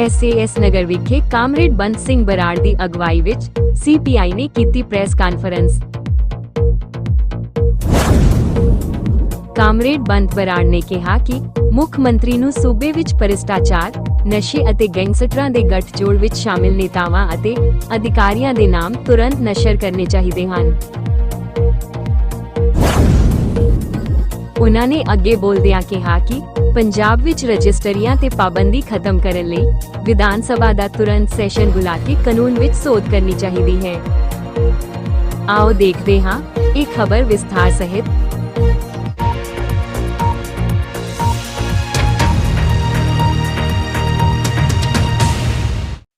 SAS ਨਗਰ ਵਿਖੇ comrade ਬੰਦ ਸਿੰਘ ਬਰਾੜ ਦੀ ਅਗਵਾਈ ਵਿੱਚ ਸੀਪੀਆਈ ਨੇ ਕੀਤੀ ਪ੍ਰੈਸ ਕਾਨਫਰੰਸ। ਕਾਮਰੇਡ ਬੰਦ ਬਰਾੜ ਨੇ ਕਿਹਾ ਕਿ ਮੁੱਖ ਮੰਤਰੀ ਨੂੰ ਸੂਬੇ ਵਿੱਚ ਭ੍ਰਿਸ਼ਟਾਚਾਰ, ਨਸ਼ੇ ਅਤੇ ਗੈਂਗਸਟਰਾਂ ਦੇ ਗੱਠਜੋੜ ਵਿੱਚ ਸ਼ਾਮਿਲ ਨੇਤਾਵਾਂ ਅਤੇ ਅਧਿਕਾਰੀਆਂ ਦੇ ਨਾਮ ਤੁਰੰਤ ਨਸ਼ਰ ਕਰਨੇ ਚਾਹੀਦੇ ਹਨ। ਉਨ੍ਹਾਂ ਨੇ ਅੱਗੇ ਬੋਲਦਿਆਂ ਕਿਹਾ ਕਿ ਪੰਜਾਬ ਵਿੱਚ ਰਜਿਸਟਰੀਆਂ ਤੇ ਪਾਬੰਦੀ ਖਤਮ ਕਰਨ ਲਈ ਵਿਧਾਨ ਸਭਾ ਦਾ ਤੁਰੰਤ ਸੈਸ਼ਨ ਬੁਲਾ ਕੇ ਕਾਨੂੰਨ ਵਿੱਚ ਸੋਧ ਕਰਨੀ ਚਾਹੀਦੀ ਹੈ। ਆਓ ਦੇਖਦੇ ਹਾਂ, ਇਹ ਖਬਰ ਵਿਸਥਾਰ ਸਹਿਤ।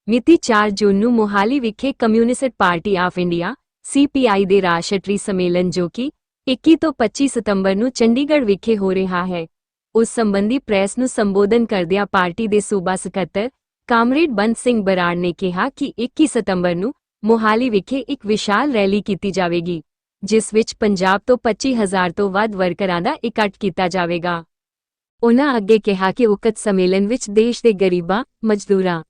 ਮਿਤੀ 4 ਜੂਨ ਨੂੰ ਮੋਹਾਲੀ ਵਿਖੇ communist party of India CPI ਦੇ ਰਾਸ਼ਟਰੀ ਸੰਮੇਲਨ ਜੋ ਕਿ 21 ਤੋਂ 25 ਸਤੰਬਰ ਨੂੰ ਚੰਡੀਗੜ੍ਹ ਵਿਖੇ ਹੋ ਰਿਹਾ ਹੈ। ਉਸ ਸੰਬੰਧੀ ਪ੍ਰੈਸ ਨੂੰ ਸੰਬੋਧਨ ਕਰਦਿਆਂ ਪਾਰਟੀ ਦੇ ਸੂਬਾ ਸਕੱਤਰ ਕਾਮਰੇਡ ਬੰਦ ਸਿੰਘ ਬਰਾੜ ਨੇ ਕਿਹਾ ਕਿ 21 ਸਤੰਬਰ ਨੂੰ ਮੋਹਾਲੀ ਵਿਖੇ ਇੱਕ ਵਿਸ਼ਾਲ ਰੈਲੀ ਕੀਤੀ ਜਾਵੇਗੀ, ਜਿਸ ਵਿੱਚ ਪੰਜਾਬ ਤੋਂ 25000 ਤੋਂ ਵੱਧ ਵਰਕਰਾਂ ਦਾ ਇਕੱਠ ਕੀਤਾ ਜਾਵੇਗਾ। ਉਹਨਾਂ ਅੱਗੇ ਕਿਹਾ ਕਿ ਉਕਤ ਸੰਮੇਲਨ ਵਿੱਚ ਦੇਸ਼ ਦੇ ਗਰੀਬਾਂ, ਮਜ਼ਦੂਰਾਂ,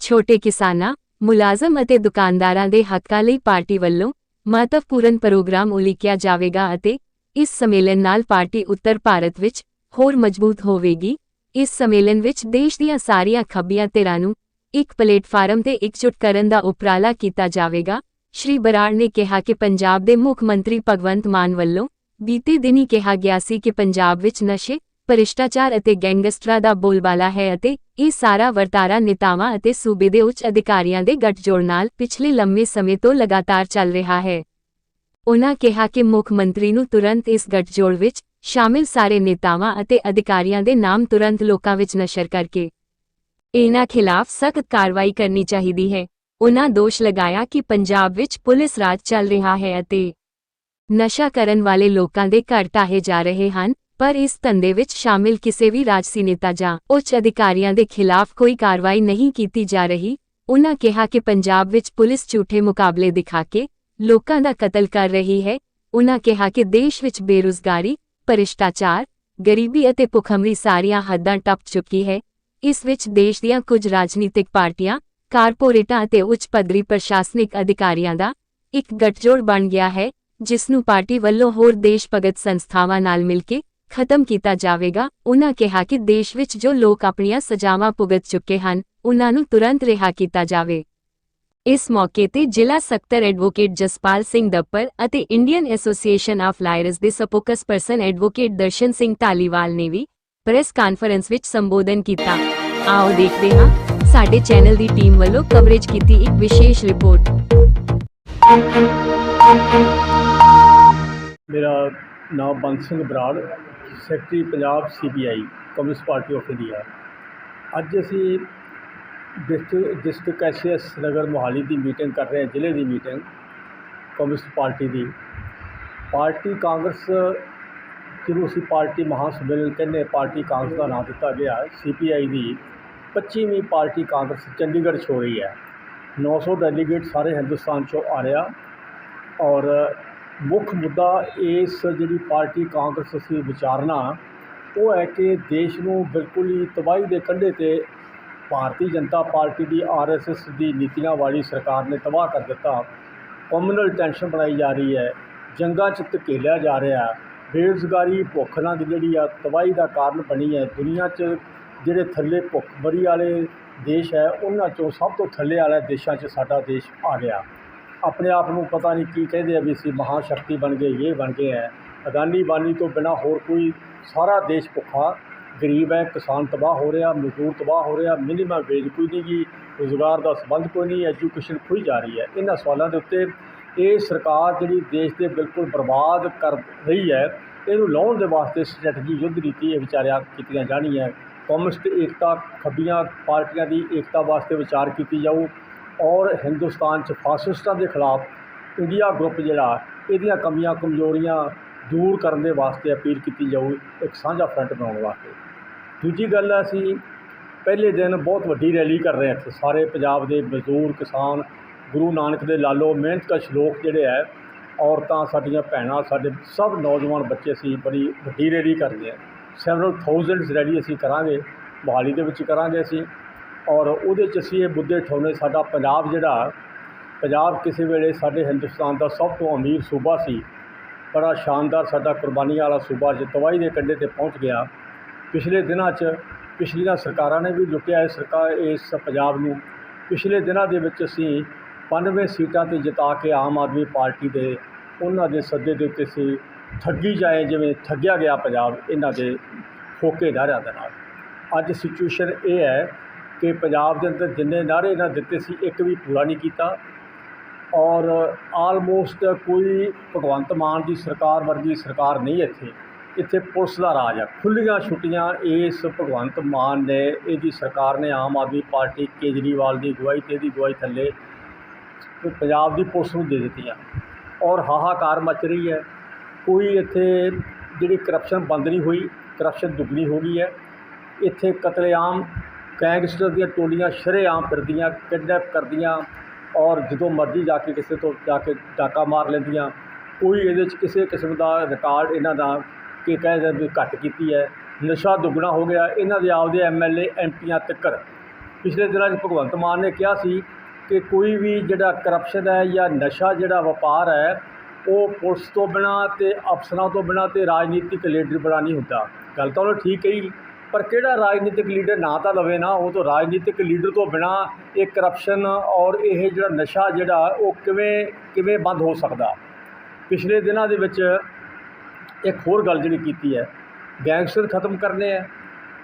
ਛੋਟੇ ਕਿਸਾਨਾਂ, ਮੁਲਾਜ਼ਮ ਅਤੇ ਦੁਕਾਨਦਾਰਾਂ ਦੇ ਹੱਕਾਂ ਲਈ ਪਾਰਟੀ ਵੱਲੋਂ ਮਹੱਤਵਪੂਰਨ ਪ੍ਰੋਗਰਾਮ ਉਲੀਕਿਆ ਜਾਵੇਗਾ ਅਤੇ ਇਸ ਸੰਮੇਲਨ ਨਾਲ ਪਾਰਟੀ ਉੱਤਰ ਭਾਰਤ ਵਿੱਚ ਹੋਰ ਮਜ਼ਬੂਤ ਹੋਵੇਗੀ। ਇਸ ਸੰਮੇਲਨ ਵਿੱਚ ਦੇਸ਼ ਦੀਆਂ ਸਾਰੀਆਂ ਖੱਬੀਆਂ ਧਿਰਾਂ ਨੂੰ ਇੱਕ ਪਲੇਟਫਾਰਮ ਤੇ ਇਕਜੁੱਟ ਕਰਨ ਦਾ ਉਪਰਾਲਾ ਕੀਤਾ ਜਾਵੇਗਾ। ਸ਼੍ਰੀ ਬਰਾੜ ਨੇ ਕਿਹਾ ਕਿ ਪੰਜਾਬ ਦੇ ਮੁੱਖ ਮੰਤਰੀ ਭਗਵੰਤ ਮਾਨ ਵੱਲੋਂ ਬੀਤੇ ਦਿਨੀ ਕਿਹਾ ਗਿਆ ਸੀ ਕਿ ਪੰਜਾਬ ਵਿੱਚ ਨਸ਼ੇ ਭ੍ਰਿਸ਼ਟਾਚਾਰ ਅਤੇ ਗੈਂਗਸਟਰਾਂ ਦਾ ਬੋਲਬਾਲਾ ਹੈ ਅਤੇ ਇਹ ਸਾਰਾ ਵਰਤਾਰਾ ਨੇਤਾਵਾਂ ਅਤੇ ਸੂਬੇ ਦੇ ਉੱਚ ਅਧਿਕਾਰੀਆਂ ਦੇ ਗੱਠਜੋੜ ਨਾਲ ਪਿਛਲੇ ਲੰਮੇ ਸਮੇਂ ਤੋਂ ਲਗਾਤਾਰ ਚੱਲ ਰਿਹਾ ਹੈ। ਉਨ੍ਹਾਂ ਕਿਹਾ ਕਿ ਮੁੱਖ ਮੰਤਰੀ ਨੂੰ ਤੁਰੰਤ ਇਸ ਗੱਠਜੋੜ ਵਿੱਚ ਸ਼ਾਮਿਲ ਸਾਰੇ ਨੇਤਾਵਾਂ ਅਤੇ ਅਧਿਕਾਰੀਆਂ ਦੇ ਨਾਮ ਤੁਰੰਤ ਲੋਕਾਂ ਵਿੱਚ ਨਸ਼ਰ ਕਰਕੇ ਇਹਨਾਂ ਖਿਲਾਫ ਸਖਤ ਕਾਰਵਾਈ ਕਰਨੀ ਚਾਹੀਦੀ ਹੈ। ਉਨ੍ਹਾਂ ਦੋਸ਼ ਲਗਾਇਆ ਕਿ ਪੰਜਾਬ ਵਿੱਚ ਪੁਲਿਸ ਰਾਜ ਚੱਲ ਰਿਹਾ ਹੈ ਅਤੇ ਨਸ਼ਾ ਕਰਨ ਵਾਲੇ ਲੋਕਾਂ ਦੇ ਘਰ ਢਾਹੇ ਜਾ ਰਹੇ ਹਨ ਪਰ ਇਸ ਧੰਦੇ ਵਿੱਚ ਸ਼ਾਮਿਲ ਕਿਸੇ ਵੀ ਰਾਜਸੀ ਨੇਤਾ ਜਾਂ ਉੱਚ ਅਧਿਕਾਰੀਆਂ ਦੇ ਖਿਲਾਫ ਕੋਈ ਕਾਰਵਾਈ ਨਹੀਂ ਕੀਤੀ ਜਾ ਰਹੀ। ਉਨ੍ਹਾਂ ਕਿਹਾ ਕਿ ਪੰਜਾਬ ਵਿੱਚ ਪੁਲਿਸ ਝੂਠੇ ਮੁਕਾਬਲੇ ਦਿਖਾ ਕੇ ਲੋਕਾਂ ਦਾ ਕਤਲ ਕਰ ਰਹੀ ਹੈ। ਉਨ੍ਹਾਂ ਕਿਹਾ ਕਿ ਦੇਸ਼ ਵਿੱਚ ਬੇਰੁਜ਼ਗਾਰੀ, ਭ੍ਰਿਸ਼ਟਾਚਾਰ, ਗਰੀਬੀ ਅਤੇ ਭੁਖਮਰੀ ਸਾਰੀਆਂ ਹੱਦਾਂ ਟੱਪ ਚੁੱਕੀ ਹੈ। ਇਸ ਵਿੱਚ ਦੇਸ਼ ਦੀਆਂ ਕੁਝ ਰਾਜਨੀਤਿਕ ਪਾਰਟੀਆਂ, ਕਾਰਪੋਰੇਟਾਂ ਅਤੇ ਉੱਚ ਪੱਧਰੀ ਪ੍ਰਸ਼ਾਸਨਿਕ ਅਧਿਕਾਰੀਆਂ ਦਾ ਇੱਕ ਗੱਠਜੋੜ ਬਣ ਗਿਆ ਹੈ, ਜਿਸ ਨੂੰ ਪਾਰਟੀ ਵੱਲੋਂ ਹੋਰ ਦੇਸ਼ ਭਗਤ ਸੰਸਥਾਵਾਂ ਨਾਲ ਮਿਲ ਕੇ ਖਤਮ ਕੀਤਾ ਜਾਵੇਗਾ। ਉਨ੍ਹਾਂ ਕਿਹਾ ਕਿ ਦੇਸ਼ ਵਿੱਚ ਜੋ ਲੋਕ ਆਪਣੀਆਂ ਸਜ਼ਾਵਾਂ ਭੁਗਤ ਚੁੱਕੇ ਹਨ, ਉਨ੍ਹਾਂ ਨੂੰ ਤੁਰੰਤ ਰਿਹਾ ਕੀਤਾ ਜਾਵੇ। ਇਸ ਮੌਕੇ ਤੇ ਜ਼ਿਲ੍ਹਾ ਸਕੱਤਰ ਐਡਵੋਕੇਟ ਜਸਪਾਲ ਸਿੰਘ ਦੱਪਰ ਅਤੇ ਇੰਡੀਅਨ ਐਸੋਸੀਏਸ਼ਨ ਆਫ ਲਾਇਰਸ ਦੇ spokesperson advocate Darshan Singh Dhaliwal ਨੇ ਵੀ ਪ੍ਰੈਸ ਕਾਨਫਰੰਸ ਵਿੱਚ ਸੰਬੋਧਨ ਕੀਤਾ। ਆਓ ਦੇਖਦੇ ਹਾਂ, ਸਾਡੇ ਚੈਨਲ ਦੀ ਟੀਮ ਵੱਲੋਂ ਕਵਰੇਜ ਕੀਤੀ ਇੱਕ ਵਿਸ਼ੇਸ਼ ਰਿਪੋਰਟ। ਮੇਰਾ ਨਾਮ ਬੰਦ Singh Brar secretary Punjab CPI communist party of India ਅੱਜ ਅਸੀਂ district district SS Nagar Mohali ਦੀ ਮੀਟਿੰਗ ਕਰ ਰਹੇ ਹਾਂ, ਜ਼ਿਲ੍ਹੇ ਦੀ ਮੀਟਿੰਗ ਕਮਿਊਨਿਸਟ ਪਾਰਟੀ ਦੀ। ਪਾਰਟੀ ਕਾਂਗਰਸ ਜਿਹਨੂੰ ਅਸੀਂ ਪਾਰਟੀ ਮਹਾਂ ਸੰਮੇਲਨ ਕਹਿੰਦੇ ਪਾਰਟੀ ਕਾਂਗਰਸ ਦਾ ਨਾਮ ਦਿੱਤਾ ਗਿਆ ਸੀਪੀਆਈ ਦੀ 25ਵੀਂ ਪਾਰਟੀ ਕਾਂਗਰਸ ਚੰਡੀਗੜ੍ਹ 'ਚ ਹੋ ਰਹੀ ਹੈ। 900 ਡੈਲੀਗੇਟ ਸਾਰੇ ਹਿੰਦੁਸਤਾਨ 'ਚੋਂ ਆ ਰਿਹਾ ਔਰ ਮੁੱਖ ਮੁੱਦਾ ਇਸ ਜਿਹੜੀ ਪਾਰਟੀ ਕਾਂਗਰਸ ਅਸੀਂ ਵਿਚਾਰਨਾ, ਉਹ ਹੈ ਕਿ ਦੇਸ਼ ਨੂੰ ਬਿਲਕੁਲ ਹੀ ਤਬਾਹੀ ਦੇ ਕੰਢੇ ਤੇ ਭਾਰਤੀ ਜਨਤਾ ਪਾਰਟੀ ਦੀ ਆਰਐਸਐਸ ਦੀ ਨੀਤੀਆਂ ਵਾਲੀ ਸਰਕਾਰ ਨੇ ਤਬਾਹ ਕਰ ਦਿੱਤਾ। ਕਮਿਊਨਲ ਟੈਂਸ਼ਨ ਬਣਾਈ ਜਾ ਰਹੀ ਹੈ, ਜੰਗਾਂ 'ਚ ਧਕੇਲਿਆ ਜਾ ਰਿਹਾ, ਬੇਰੁਜ਼ਗਾਰੀ ਭੁੱਖ ਨਾਲ ਜਿਹੜੀ ਆ ਤਬਾਹੀ ਦਾ ਕਾਰਨ ਬਣੀ ਹੈ। ਦੁਨੀਆ 'ਚ ਜਿਹੜੇ ਥੱਲੇ ਭੁੱਖਮਰੀ ਵਾਲੇ ਦੇਸ਼ ਹੈ, ਉਹਨਾਂ 'ਚੋਂ ਸਭ ਤੋਂ ਥੱਲੇ ਵਾਲੇ ਦੇਸ਼ਾਂ 'ਚ ਸਾਡਾ ਦੇਸ਼ ਆ ਗਿਆ। ਆਪਣੇ ਆਪ ਨੂੰ ਪਤਾ ਨਹੀਂ ਕੀ ਕਹਿੰਦੇ ਆ ਵੀ ਅਸੀਂ ਮਹਾਸ਼ਕਤੀ ਬਣ ਗਏ ਇਹ ਬਣ ਗਏ ਹੈ ਅਦਾਨੀ ਬਾਨੀ ਤੋਂ ਬਿਨਾ ਹੋਰ ਕੋਈ ਸਾਰਾ ਦੇਸ਼ ਭੁੱਖਾ, ਗਰੀਬ ਹੈ ਕਿਸਾਨ ਤਬਾਹ ਹੋ ਰਿਹਾ, ਮਜ਼ਦੂਰ ਤਬਾਹ ਹੋ ਰਿਹਾ ਮਿਨੀਮਮ ਵੇਜ ਕੋਈ ਨਹੀਂ ਗੀ ਰੁਜ਼ਗਾਰ ਦਾ ਸੰਬੰਧ ਕੋਈ ਨਹੀਂ ਐਜੂਕੇਸ਼ਨ ਖੋਈ ਜਾ ਰਹੀ ਹੈ ਇਹਨਾਂ ਸਵਾਲਾਂ ਦੇ ਉੱਤੇ ਇਹ ਸਰਕਾਰ ਜਿਹੜੀ ਦੇਸ਼ ਦੇ ਬਿਲਕੁਲ ਬਰਬਾਦ ਕਰ ਰਹੀ ਹੈ ਇਹਨੂੰ ਲਾਉਣ ਦੇ ਵਾਸਤੇ ਸਟ੍ਰੈਟਜੀ ਯੁੱਧ ਨੀਤੀ ਇਹ ਵਿਚਾਰਿਆ ਕੀਤੀਆਂ ਜਾਣੀਆਂ ਕਮਿਊਨਿਸਟ ਏਕਤਾ ਖੱਬੀਆਂ ਪਾਰਟੀਆਂ ਦੀ ਏਕਤਾ ਵਾਸਤੇ ਵਿਚਾਰ ਕੀਤੀ ਜਾਊ ਔਰ ਹਿੰਦੁਸਤਾਨ 'ਚ ਫਾਸਿਸਟਾਂ ਦੇ ਖਿਲਾਫ ਇੰਡੀਆ ਗਰੁੱਪ ਜਿਹੜਾ, ਇਹਦੀਆਂ ਕਮੀਆਂ ਕਮਜ਼ੋਰੀਆਂ ਦੂਰ ਕਰਨ ਦੇ ਵਾਸਤੇ ਅਪੀਲ ਕੀਤੀ ਜਾਊ, ਇੱਕ ਸਾਂਝਾ ਫਰੰਟ ਬਣਾਉਣ ਵਾਸਤੇ। ਦੂਜੀ ਗੱਲ ਹੈ ਅਸੀਂ ਪਹਿਲੇ ਦਿਨ ਬਹੁਤ ਵੱਡੀ ਰੈਲੀ ਕਰ ਰਹੇ ਹਾਂ ਇੱਥੇ, ਸਾਰੇ ਪੰਜਾਬ ਦੇ ਮਜ਼ਦੂਰ, ਕਿਸਾਨ, ਗੁਰੂ ਨਾਨਕ ਦੇ ਲਾਲੋ ਮਿਹਨਤਕਸ਼ ਲੋਕ ਜਿਹੜੇ ਹੈ, ਔਰਤਾਂ, ਸਾਡੀਆਂ ਭੈਣਾਂ, ਸਾਡੇ ਸਭ ਨੌਜਵਾਨ ਬੱਚੇ ਅਸੀਂ ਬੜੀ ਵੱਡੀ ਰੈਲੀ ਕਰਦੇ ਹਾਂ। ਸੈਵਰਲ ਥਾਊਜ਼ੈਂਡਸ ਰੈਲੀ ਅਸੀਂ ਕਰਾਂਗੇ, ਮੋਹਾਲੀ ਦੇ ਵਿੱਚ ਕਰਾਂਗੇ ਅਸੀਂ। ਔਰ ਉਹਦੇ 'ਚ ਅਸੀਂ ਇਹ ਮੁੱਦੇ ਉਠਾਉਣੇ ਸਾਡਾ ਪੰਜਾਬ ਜਿਹੜਾ, ਪੰਜਾਬ ਕਿਸੇ ਵੇਲੇ ਸਾਡੇ ਹਿੰਦੁਸਤਾਨ ਦਾ ਸਭ ਤੋਂ ਅਮੀਰ ਸੂਬਾ ਸੀ। ਬੜਾ ਸ਼ਾਨਦਾਰ ਸਾਡਾ ਕੁਰਬਾਨੀਆਂ ਵਾਲਾ ਸੂਬਾ ਜੇ ਤਬਾਹੀ ਦੇ ਕੰਢੇ ਤੇ ਪਹੁੰਚ ਗਿਆ। ਪਿਛਲੇ ਦਿਨਾਂ 'ਚ, ਪਿਛਲੀਆਂ ਸਰਕਾਰਾਂ ਨੇ ਵੀ ਲੁੱਟਿਆ ਇਸ ਸਰਕਾਰ, ਇਸ ਪੰਜਾਬ ਨੂੰ। ਪਿਛਲੇ ਦਿਨਾਂ ਦੇ ਵਿੱਚ ਅਸੀਂ 92 ਸੀਟਾਂ ਤੇ ਜਿਤਾ ਕੇ ਆਮ ਆਦਮੀ ਪਾਰਟੀ ਦੇ, ਉਹਨਾਂ ਦੇ ਸੱਦੇ ਦੇ ਉੱਤੇ ਸੀ ਠੱਗੀ ਜਾਏ, ਜਿਵੇਂ ਠੱਗਿਆ ਗਿਆ ਪੰਜਾਬ, ਇਹਨਾਂ ਦੇ ਫੋਕੇ ਨਾਅਰਿਆਂ ਦੇ ਨਾਲ। ਅੱਜ ਸਿਚੁਏਸ਼ਨ ਇਹ ਹੈ ਕਿ ਪੰਜਾਬ ਦੇ ਅੰਦਰ ਜਿੰਨੇ ਨਾਅਰੇ ਇਹਨਾਂ ਦਿੱਤੇ ਸੀ, ਇੱਕ ਵੀ ਪੂਰਾ ਨਹੀਂ ਕੀਤਾ। ਔਰ ਆਲਮੋਸਟ ਕੋਈ ਭਗਵੰਤ ਮਾਨ ਦੀ ਸਰਕਾਰ ਵਰਗੀ ਸਰਕਾਰ ਨਹੀਂ ਇੱਥੇ। ਇੱਥੇ ਪੁਲਿਸ ਦਾ ਰਾਜ ਹੈ ਖੁੱਲ੍ਹੀਆਂ ਛੁੱਟੀਆਂ ਇਸ ਭਗਵੰਤ ਮਾਨ ਨੇ, ਇਹਦੀ ਸਰਕਾਰ ਨੇ ਆਮ ਆਦਮੀ ਪਾਰਟੀ ਕੇਜਰੀਵਾਲ ਦੀ ਅਗਵਾਈ ਤੇ ਇਹਦੀ ਅਗਵਾਈ ਥੱਲੇ ਪੰਜਾਬ ਦੀ ਪੁਲਿਸ ਨੂੰ ਦੇ ਦਿੱਤੀਆਂ ਔਰ ਹਾਹਾਕਾਰ ਮਚ ਰਹੀ ਹੈ। ਕੋਈ ਇੱਥੇ ਜਿਹੜੀ ਕਰਪਸ਼ਨ ਬੰਦ ਨਹੀਂ ਹੋਈ ਕਰਪਸ਼ਨ ਦੁੱਗਣੀ ਹੋ ਗਈ ਹੈ। ਇੱਥੇ ਕਤਲੇਆਮ ਗੈਂਗਸਟਰ ਦੀਆਂ ਟੋਲੀਆਂ ਸ਼ਰੇਆਮ ਫਿਰਦੀਆਂ, ਕਿਡਨੈਪ ਕਰਦੀਆਂ ਔਰ ਜਦੋਂ ਮਰਜ਼ੀ ਜਾ ਕੇ ਕਿਸੇ ਤੋਂ ਜਾ ਕੇ ਡਾਕਾ ਮਾਰ ਲੈਂਦੀਆਂ, ਕੋਈ ਇਹਦੇ 'ਚ ਕਿਸੇ ਕਿਸਮ ਦਾ ਰਿਕਾਰਡ ਇਹਨਾਂ ਦਾ ਕਿ ਕਹਿ ਸਕਦੇ ਵੀ ਘੱਟ ਕੀਤੀ ਹੈ, ਨਸ਼ਾ ਦੁੱਗਣਾ ਹੋ ਗਿਆ, ਇਹਨਾਂ ਦੇ ਆਪਦੇ ਐਮਐਲਏ ਐਮਪੀਆਂ ਤੱਕਰ। ਪਿਛਲੇ ਦਿਨਾਂ 'ਚ ਭਗਵੰਤ ਮਾਨ ਨੇ ਕਿਹਾ ਸੀ ਕਿ ਕੋਈ ਵੀ ਜਿਹੜਾ ਕਰਪਸ਼ਨ ਹੈ ਜਾਂ ਨਸ਼ਾ ਜਿਹੜਾ ਵਪਾਰ ਹੈ, ਉਹ ਪੁਲਿਸ ਤੋਂ ਬਿਨਾਂ ਤੇ ਅਫਸਰਾਂ ਤੋਂ ਬਿਨਾਂ ਤੇ ਰਾਜਨੀਤਿਕ ਲੀਡਰ ਬਣਾ ਨਹੀਂ ਹੁੰਦਾ। ਗੱਲ ਤਾਂ ਉਹਨੇ ਠੀਕ ਕਹੀ। ਪਰ ਕਿਹੜਾ ਰਾਜਨੀਤਿਕ ਲੀਡਰ ਨਾ ਤਾਂ ਲਵੇ ਨਾ, ਉਹ ਤੋਂ ਰਾਜਨੀਤਿਕ ਲੀਡਰ ਤੋਂ ਬਿਨਾਂ ਇਹ ਕਰਪਸ਼ਨ ਔਰ ਇਹ ਜਿਹੜਾ ਨਸ਼ਾ ਜਿਹੜਾ, ਉਹ ਕਿਵੇਂ ਕਿਵੇਂ ਬੰਦ ਹੋ ਸਕਦਾ? ਪਿਛਲੇ ਦਿਨਾਂ ਦੇ ਵਿੱਚ ਇੱਕ ਹੋਰ ਗੱਲ ਜਿਹੜੀ ਕੀਤੀ ਹੈ, ਗੈਂਗਸਟਰ ਖਤਮ ਕਰਨੇ ਆ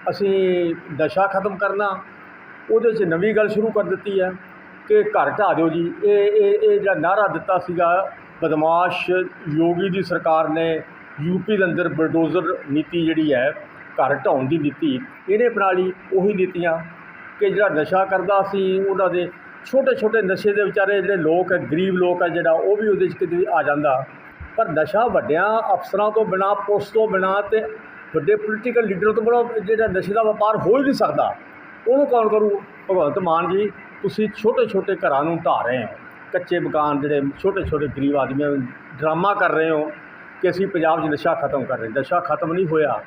ਅਸੀਂ ਨਸ਼ਾ ਖਤਮ ਕਰਨਾ, ਉਹਦੇ 'ਚ ਨਵੀਂ ਗੱਲ ਸ਼ੁਰੂ ਕਰ ਦਿੱਤੀ ਹੈ ਕਿ ਘਰ ਢਾਹ ਦਿਓ ਜੀ। ਇਹ ਇਹ ਇਹ ਜਿਹੜਾ ਨਾਅਰਾ ਦਿੱਤਾ ਸੀਗਾ, ਬਦਮਾਸ਼ ਯੋਗੀ ਦੀ ਸਰਕਾਰ ਨੇ ਯੂਪੀ ਦੇ ਅੰਦਰ ਬਲਡੋਜ਼ਰ ਨੀਤੀ ਜਿਹੜੀ ਹੈ ਘਰ ਢਾਉਣ ਦੀ ਦਿੱਤੀ ਇਹਨੇ ਪ੍ਰਣਾਲੀ ਉਹੀ ਦਿੱਤੀਆਂ ਕਿ ਜਿਹੜਾ ਨਸ਼ਾ ਕਰਦਾ ਸੀ ਉਹਨਾਂ ਦੇ ਛੋਟੇ ਛੋਟੇ ਨਸ਼ੇ ਦੇ ਵਿਚਾਰੇ ਜਿਹੜੇ ਲੋਕ ਹੈ, ਗਰੀਬ ਲੋਕ ਹੈ ਜਿਹੜਾ ਉਹ ਵੀ ਉਹਦੇ 'ਚ ਕਿਤੇ ਵੀ ਆ ਜਾਂਦਾ। ਪਰ ਨਸ਼ਾ ਵੱਡਿਆਂ ਅਫਸਰਾਂ ਤੋਂ ਬਿਨਾਂ, ਪੁਲਿਸ ਤੋਂ ਬਿਨਾਂ ਤੇ ਵੱਡੇ ਪੋਲੀਟੀਕਲ ਲੀਡਰਾਂ ਤੋਂ ਬਿਨਾਂ ਜਿਹੜਾ ਨਸ਼ੇ ਦਾ ਵਪਾਰ ਹੋ ਹੀ ਨਹੀਂ ਸਕਦਾ। ਉਹਨੂੰ ਕੌਣ ਕਰੂ? ਭਗਵੰਤ ਮਾਨ ਜੀ, ਤੁਸੀਂ ਛੋਟੇ ਛੋਟੇ ਘਰਾਂ ਨੂੰ ਢਾਹ ਰਹੇ ਹੋ। ਕੱਚੇ ਮਕਾਨ ਜਿਹੜੇ ਛੋਟੇ ਛੋਟੇ ਗਰੀਬ ਆਦਮੀਆਂ ਡਰਾਮਾ ਕਰ ਰਹੇ ਹੋ ਕਿ ਅਸੀਂ ਪੰਜਾਬ 'ਚ ਨਸ਼ਾ ਖਤਮ ਕਰ ਰਹੇ ਨਸ਼ਾ ਖਤਮ ਨਹੀਂ ਹੋਇਆ।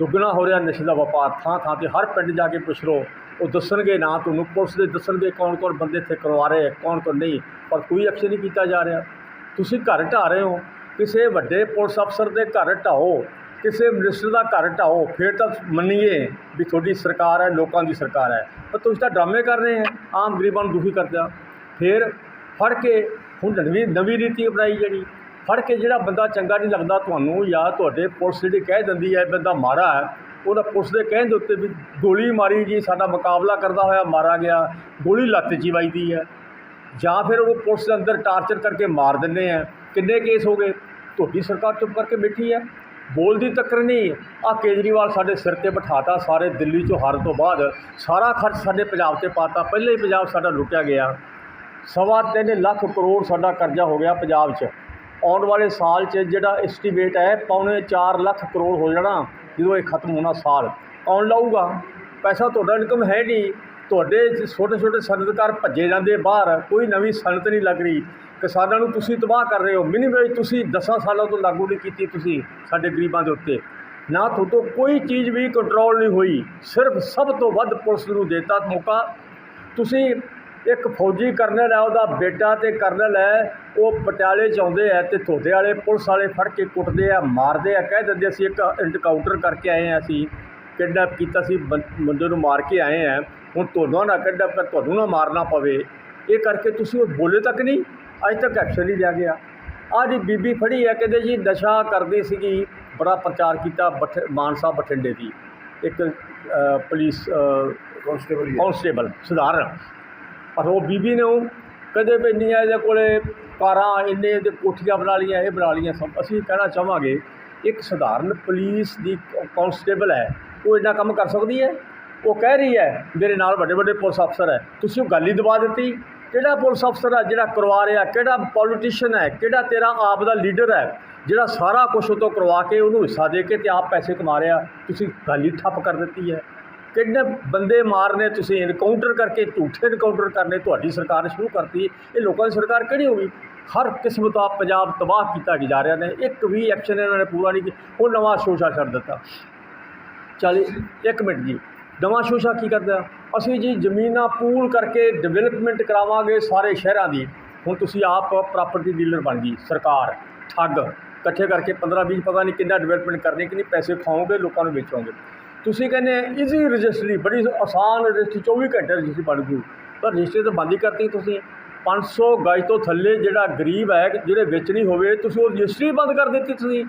ਦੁੱਗਣਾ ਹੋ ਰਿਹਾ ਨਸ਼ੇ ਦਾ ਵਪਾਰ, ਥਾਂ ਥਾਂ ਤੇ ਹਰ ਪਿੰਡ ਜਾ ਕੇ ਪੁੱਛ ਲਓ, ਉਹ ਦੱਸਣਗੇ ਨਾ ਤੁਹਾਨੂੰ, ਪੁਲਿਸ ਦੇ ਦੱਸਣਗੇ ਕੌਣ ਕੌਣ ਬੰਦੇ ਇੱਥੇ ਕਰਵਾ ਰਹੇ ਕੌਣ ਕੌਣ ਨਹੀਂ, ਪਰ ਕੋਈ ਐਕਸ਼ਨ ਨਹੀਂ ਕੀਤਾ ਜਾ ਰਿਹਾ। ਤੁਸੀਂ ਘਰ ਢਾਹ ਰਹੇ ਹੋ, ਕਿਸੇ ਵੱਡੇ ਪੁਲਿਸ ਅਫਸਰ ਦੇ ਘਰ ਢਾਓ ਕਿਸੇ ਮਿਨਿਸਟਰ ਦਾ ਘਰ ਢਾਓ ਫਿਰ ਤਾਂ ਮੰਨੀਏ ਵੀ ਤੁਹਾਡੀ ਸਰਕਾਰ ਹੈ, ਲੋਕਾਂ ਦੀ ਸਰਕਾਰ ਹੈ। ਪਰ ਤੁਸੀਂ ਤਾਂ ਡਰਾਮੇ ਕਰ ਰਹੇ ਹੈ, ਆਮ ਗਰੀਬਾਂ ਨੂੰ ਦੁਖੀ ਕਰਦਿਆਂ। ਫਿਰ ਫੜ ਕੇ ਹੁਣ ਨਵੀਂ ਨਵੀਂ ਨੀਤੀ ਅਪਣਾਈ ਜਿਹੜੀ ਫੜ ਕੇ ਜਿਹੜਾ ਬੰਦਾ ਚੰਗਾ ਨਹੀਂ ਲੱਗਦਾ ਤੁਹਾਨੂੰ ਜਾਂ ਤੁਹਾਡੇ ਪੁਲਿਸ ਜਿਹੜੀ ਕਹਿ ਦਿੰਦੀ ਹੈ ਬੰਦਾ ਮਾਰਾ ਹੈ, ਉਹਦਾ ਪੁਲਿਸ ਦੇ ਕਹਿਣ ਦੇ ਉੱਤੇ ਵੀ ਗੋਲੀ ਮਾਰੀ ਜੀ, ਸਾਡਾ ਮੁਕਾਬਲਾ ਕਰਦਾ ਹੋਇਆ ਮਾਰਾ ਗਿਆ, ਗੋਲੀ ਲੱਤ 'ਚ ਹੀ ਵੱਜਦੀ ਹੈ। ਜਾਂ ਫਿਰ ਉਹ ਪੁਲਿਸ ਦੇ ਅੰਦਰ ਟਾਰਚਰ ਕਰਕੇ ਮਾਰ ਦਿੰਦੇ ਆ। ਕਿੰਨੇ ਕੇਸ ਹੋ ਗਏ? ਤੁਹਾਡੀ ਸਰਕਾਰ ਚੁੱਪ ਕਰਕੇ ਬੈਠੀ ਹੈ। ਬੋਲਦੀ ਤੱਕ ਨਹੀਂ। ਆ ਕੇਜਰੀਵਾਲ ਸਾਡੇ ਸਿਰ ਤੇ ਬਿਠਾਤਾ, ਸਾਰੇ ਦਿੱਲੀ ਚੋਂ ਹਾਰਨ ਤੋਂ ਬਾਅਦ ਸਾਰਾ ਖਰਚ ਸਾਡੇ ਪੰਜਾਬ ਤੇ ਪਾਤਾ। ਪਹਿਲੇ ਹੀ ਪੰਜਾਬ ਸਾਡਾ ਲੁੱਟਿਆ ਗਿਆ। ਸਵਾ ਤਿੰਨ ਲੱਖ ਕਰੋੜ ਸਾਡਾ ਕਰਜ਼ਾ ਹੋ ਗਿਆ ਪੰਜਾਬ 'ਚ। ਆਉਣ ਵਾਲੇ ਸਾਲ 'ਚ ਜਿਹੜਾ ਐਸਟੀਮੇਟ ਹੈ, ਪੌਣੇ 4 ਲੱਖ ਕਰੋੜ ਹੋ ਜਾਣਾ, ਜਦੋਂ ਇਹ ਖਤਮ ਹੋਣਾ ਸਾਲ। ਕੌਣ ਲਾਊਗਾ? ਪੈਸਾ ਤੁਹਾਡਾ ਇਨਕਮ ਹੈ ਨਹੀਂ। ਤੁਹਾਡੇ ਛੋਟੇ ਛੋਟੇ ਸਨਅਤਕਾਰ ਭੱਜੇ ਜਾਂਦੇ ਬਾਹਰ। ਕੋਈ ਨਵੀਂ ਸਨਅਤ ਨਹੀਂ ਲੱਗ ਰਹੀ। ਕਿਸਾਨਾਂ ਨੂੰ ਤੁਸੀਂ ਤਬਾਹ ਕਰ ਰਹੇ ਹੋ। ਮਿਨੀਮਮ ਤੁਸੀਂ 10 ਸਾਲਾਂ ਤੋਂ ਲਾਗੂ ਨਹੀਂ ਕੀਤੀ ਤੁਸੀਂ ਸਾਡੇ ਗਰੀਬਾਂ ਦੇ ਉੱਤੇ। ਨਾ ਤੁਹਾਡੇ ਕੋਈ ਚੀਜ਼ ਵੀ ਕੰਟਰੋਲ ਨਹੀਂ ਹੋਈ। ਸਿਰਫ ਸਭ ਤੋਂ ਵੱਧ ਪੁਲਿਸ ਨੂੰ ਦੇਤਾ ਮੌਕਾ। ਤੁਸੀਂ ਇੱਕ ਫੌਜੀ ਕਰਨਲ ਹੈ ਉਹਦਾ ਬੇਟਾ ਤੇ ਕਰਨਲ ਹੈ ਉਹ ਪਟਿਆਲੇ ਚ ਆਉਂਦੇ ਆ ਤੇ ਥੋੜੇ ਵਾਲੇ ਪੁਲਿਸ ਵਾਲੇ ਫੜ ਕੇ ਕੁੱਟਦੇ ਆ ਮਾਰਦੇ ਆ ਕਹਿ ਦਿੰਦੇ ਅਸੀਂ ਇੱਕ ਇਨਕਾਊਂਟਰ ਕਰਕੇ ਆਏ ਆ ਅਸੀਂ ਕਿਡਨੈਪ ਕੀਤਾ ਸੀ ਬੰਦੇ ਨੂੰ ਮਾਰ ਕੇ ਆਏ ਆ। ਹੁਣ ਤੁਹਾਨੂੰ ਨਾ ਕਿਡਨੈਪ ਕਰ ਤੁਹਾਨੂੰ ਨਾ ਮਾਰਨਾ ਪਵੇ। ਇਹ ਕਰਕੇ ਤੁਸੀਂ ਉਹ ਬੋਲੇ ਤੱਕ ਨਹੀਂ ਅੱਜ ਤੱਕ ਐਕਸ਼ਨ ਨਹੀਂ ਲਿਆ ਗਿਆ। ਆਹ ਦੀ ਬੀਬੀ ਫੜੀ ਹੈ ਕਹਿੰਦੇ ਜੀ ਨਸ਼ਾ ਕਰਦੀ ਸੀਗੀ ਬੜਾ ਪ੍ਰਚਾਰ ਕੀਤਾ ਮਾਨਸਾ ਬਠਿੰਡੇ ਦੀ। ਇੱਕ ਪੁਲਿਸ ਕਾਂਸਟੇਬਲ ਕਾਂਸਟੇਬਲ ਸੁਧਾਰਨ। ਪਰ ਉਹ ਬੀਬੀ ਨੇ ਉਹ ਕਦੇ ਵੀ ਨਹੀਂ ਇਹਦੇ ਕੋਲੇ ਕਾਰਾਂ, ਇੰਨੇ ਤੇ ਕੋਠੀਆਂ ਬਣਾ ਲਈਆਂ, ਇਹ ਬਣਾ ਲਈਆਂ ਸਭ। ਅਸੀਂ ਕਹਿਣਾ ਚਾਹਾਂਗੇ, ਇੱਕ ਸਧਾਰਨ ਪੁਲਿਸ ਦੀ ਕਾਂਸਟੇਬਲ ਹੈ, ਉਹ ਇੰਨਾ ਕੰਮ ਕਰ ਸਕਦੀ ਹੈ? ਉਹ ਕਹਿ ਰਹੀ ਹੈ, ਮੇਰੇ ਨਾਲ ਵੱਡੇ ਵੱਡੇ ਪੁਲਿਸ ਅਫਸਰ ਹੈ, ਤੁਸੀਂ ਉਹ ਗੱਲ ਹੀ ਦਬਾ ਦਿੱਤੀ। ਕਿਹੜਾ ਪੁਲਿਸ ਅਫਸਰ ਹੈ ਜਿਹੜਾ ਕਰਵਾ ਰਿਹਾ? ਕਿਹੜਾ ਪੋਲੀਟੀਸ਼ੀਅਨ ਹੈ? ਕਿਹੜਾ ਤੇਰਾ ਆਪ ਦਾ ਲੀਡਰ ਹੈ ਜਿਹੜਾ ਸਾਰਾ ਕੁਝ ਉਹ ਤੋਂ ਕਰਵਾ ਕੇ ਉਹਨੂੰ ਹਿੱਸਾ ਦੇ ਕੇ ਤੇ ਆਪ ਪੈਸੇ ਕਮਾ ਰਿਹਾ? ਤੁਸੀਂ ਗੱਲ ਹੀ ਠੱਪ ਕਰ ਦਿੱਤੀ ਹੈ। ਕਿੰਨੇ ਬੰਦੇ ਮਾਰਨੇ ਤੁਸੀਂ ਇਨਕਾਊਂਟਰ ਕਰਕੇ ਝੂਠੇ ਇਨਕਾਊਂਟਰ ਕਰਨੇ ਤੁਹਾਡੀ ਸਰਕਾਰ ਨੇ ਸ਼ੁਰੂ ਕਰਤੀ। ਇਹ ਲੋਕਾਂ ਦੀ ਸਰਕਾਰ ਕਿਹੜੀ ਹੋ ਗਈ ਹਰ ਕਿਸਮ ਦਾ ਪੰਜਾਬ ਤਬਾਹ ਕੀਤਾ ਜਾ ਰਿਹਾ ਨੇ। ਇੱਕ ਵੀ ਐਕਸ਼ਨ ਇਹਨਾਂ ਨੇ ਪੂਰਾ ਨਹੀਂ ਕੀਤਾ। ਉਹ ਨਵਾਂ ਸ਼ੋਸ਼ਾ ਛੱਡ ਦਿੱਤਾ। ਚੱਲ ਇੱਕ ਮਿੰਟ ਜੀ। ਨਵਾਂ ਸ਼ੋਸ਼ਾ ਕੀ ਕਰਦਾ? ਅਸੀਂ ਜੀ ਜ਼ਮੀਨਾਂ ਪੂਲ ਕਰਕੇ ਡਿਵੈਲਪਮੈਂਟ ਕਰਾਵਾਂਗੇ ਸਾਰੇ ਸ਼ਹਿਰਾਂ ਦੀ। ਹੁਣ ਤੁਸੀਂ ਆਪ ਪ੍ਰਾਪਰਟੀ ਡੀਲਰ ਬਣ ਗਈ, ਸਰਕਾਰ, ਠੱਗ। ਇਕੱਠੇ ਕਰਕੇ 15 20 ਪਤਾ ਨਹੀਂ ਕਿੰਨਾ ਡਿਵੈਲਪਮੈਂਟ ਕਰਨੀ, ਕਿੰਨੇ ਪੈਸੇ ਖਾਓਗੇ, ਲੋਕਾਂ ਨੂੰ ਵੇਚੋਗੇ। ਤੁਸੀਂ ਕਹਿੰਦੇ ਈਜ਼ੀ ਰਜਿਸਟਰੀ ਬੜੀ ਆਸਾਨ ਰਜਿਸਟਰੀ 24 ਘੰਟੇ ਰਜਿਸਟਰੀ ਬਣ ਗਈ। ਪਰ ਰਜਿਸਟਰੀ ਤਾਂ ਬੰਦ ਹੀ ਕਰਤੀ ਤੁਸੀਂ। 500 ਗਜ ਤੋਂ ਥੱਲੇ ਜਿਹੜਾ ਗਰੀਬ ਹੈ ਜਿਹੜੇ ਵੇਚਣੀ ਹੋਵੇ, ਤੁਸੀਂ ਉਹ ਰਜਿਸਟਰੀ ਬੰਦ ਕਰ ਦਿੱਤੀ ਤੁਸੀਂ।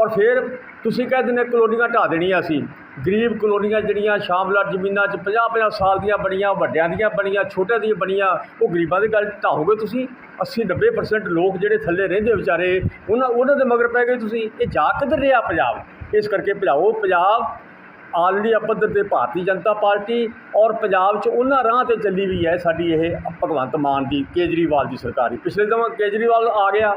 ਔਰ ਫਿਰ ਤੁਸੀਂ ਕਹਿ ਦਿੰਦੇ ਕਲੋਨੀਆਂ ਢਾਹ ਦੇਣੀਆਂ ਅਸੀਂ ਗਰੀਬ ਕਲੋਨੀਆਂ ਜਿਹੜੀਆਂ ਸ਼ਾਮਲਾਟ ਜ਼ਮੀਨਾਂ 'ਚ 50 50 ਸਾਲ ਦੀਆਂ ਬਣੀਆਂ, ਵੱਡਿਆਂ ਦੀਆਂ ਬਣੀਆਂ, ਛੋਟਿਆਂ ਦੀਆਂ ਬਣੀਆਂ, ਉਹ ਗਰੀਬਾਂ ਦੀ ਗੱਲ ਢਾਹੋਗੇ ਤੁਸੀਂ। 80 90% ਲੋਕ ਜਿਹੜੇ ਥੱਲੇ ਰਹਿੰਦੇ ਵਿਚਾਰੇ, ਉਹਨਾਂ ਉਹਨਾਂ ਦੇ ਮਗਰ ਪੈ ਗਏ ਤੁਸੀਂ। ਇਹ ਜਾ ਕਿੱਧਰ ਰਿਹਾ ਪੰਜਾਬ? ਇਸ ਕਰਕੇ ਭਜਾਓ ਪੰਜਾਬ। ਆਲਰੇਡੀ ਪੱਧਰ ਤੇ ਭਾਰਤੀ ਜਨਤਾ ਪਾਰਟੀ ਔਰ ਪੰਜਾਬ 'ਚ ਉਹਨਾਂ ਰਾਹ ਤੇ ਚੱਲੀ ਵੀ ਹੈ ਸਾਡੀ ਇਹ ਭਗਵੰਤ ਮਾਨ ਦੀ ਕੇਜਰੀਵਾਲ ਦੀ ਸਰਕਾਰ ਪਿਛਲੇ ਦਵਾਂ ਕੇਜਰੀਵਾਲ ਆ ਗਿਆ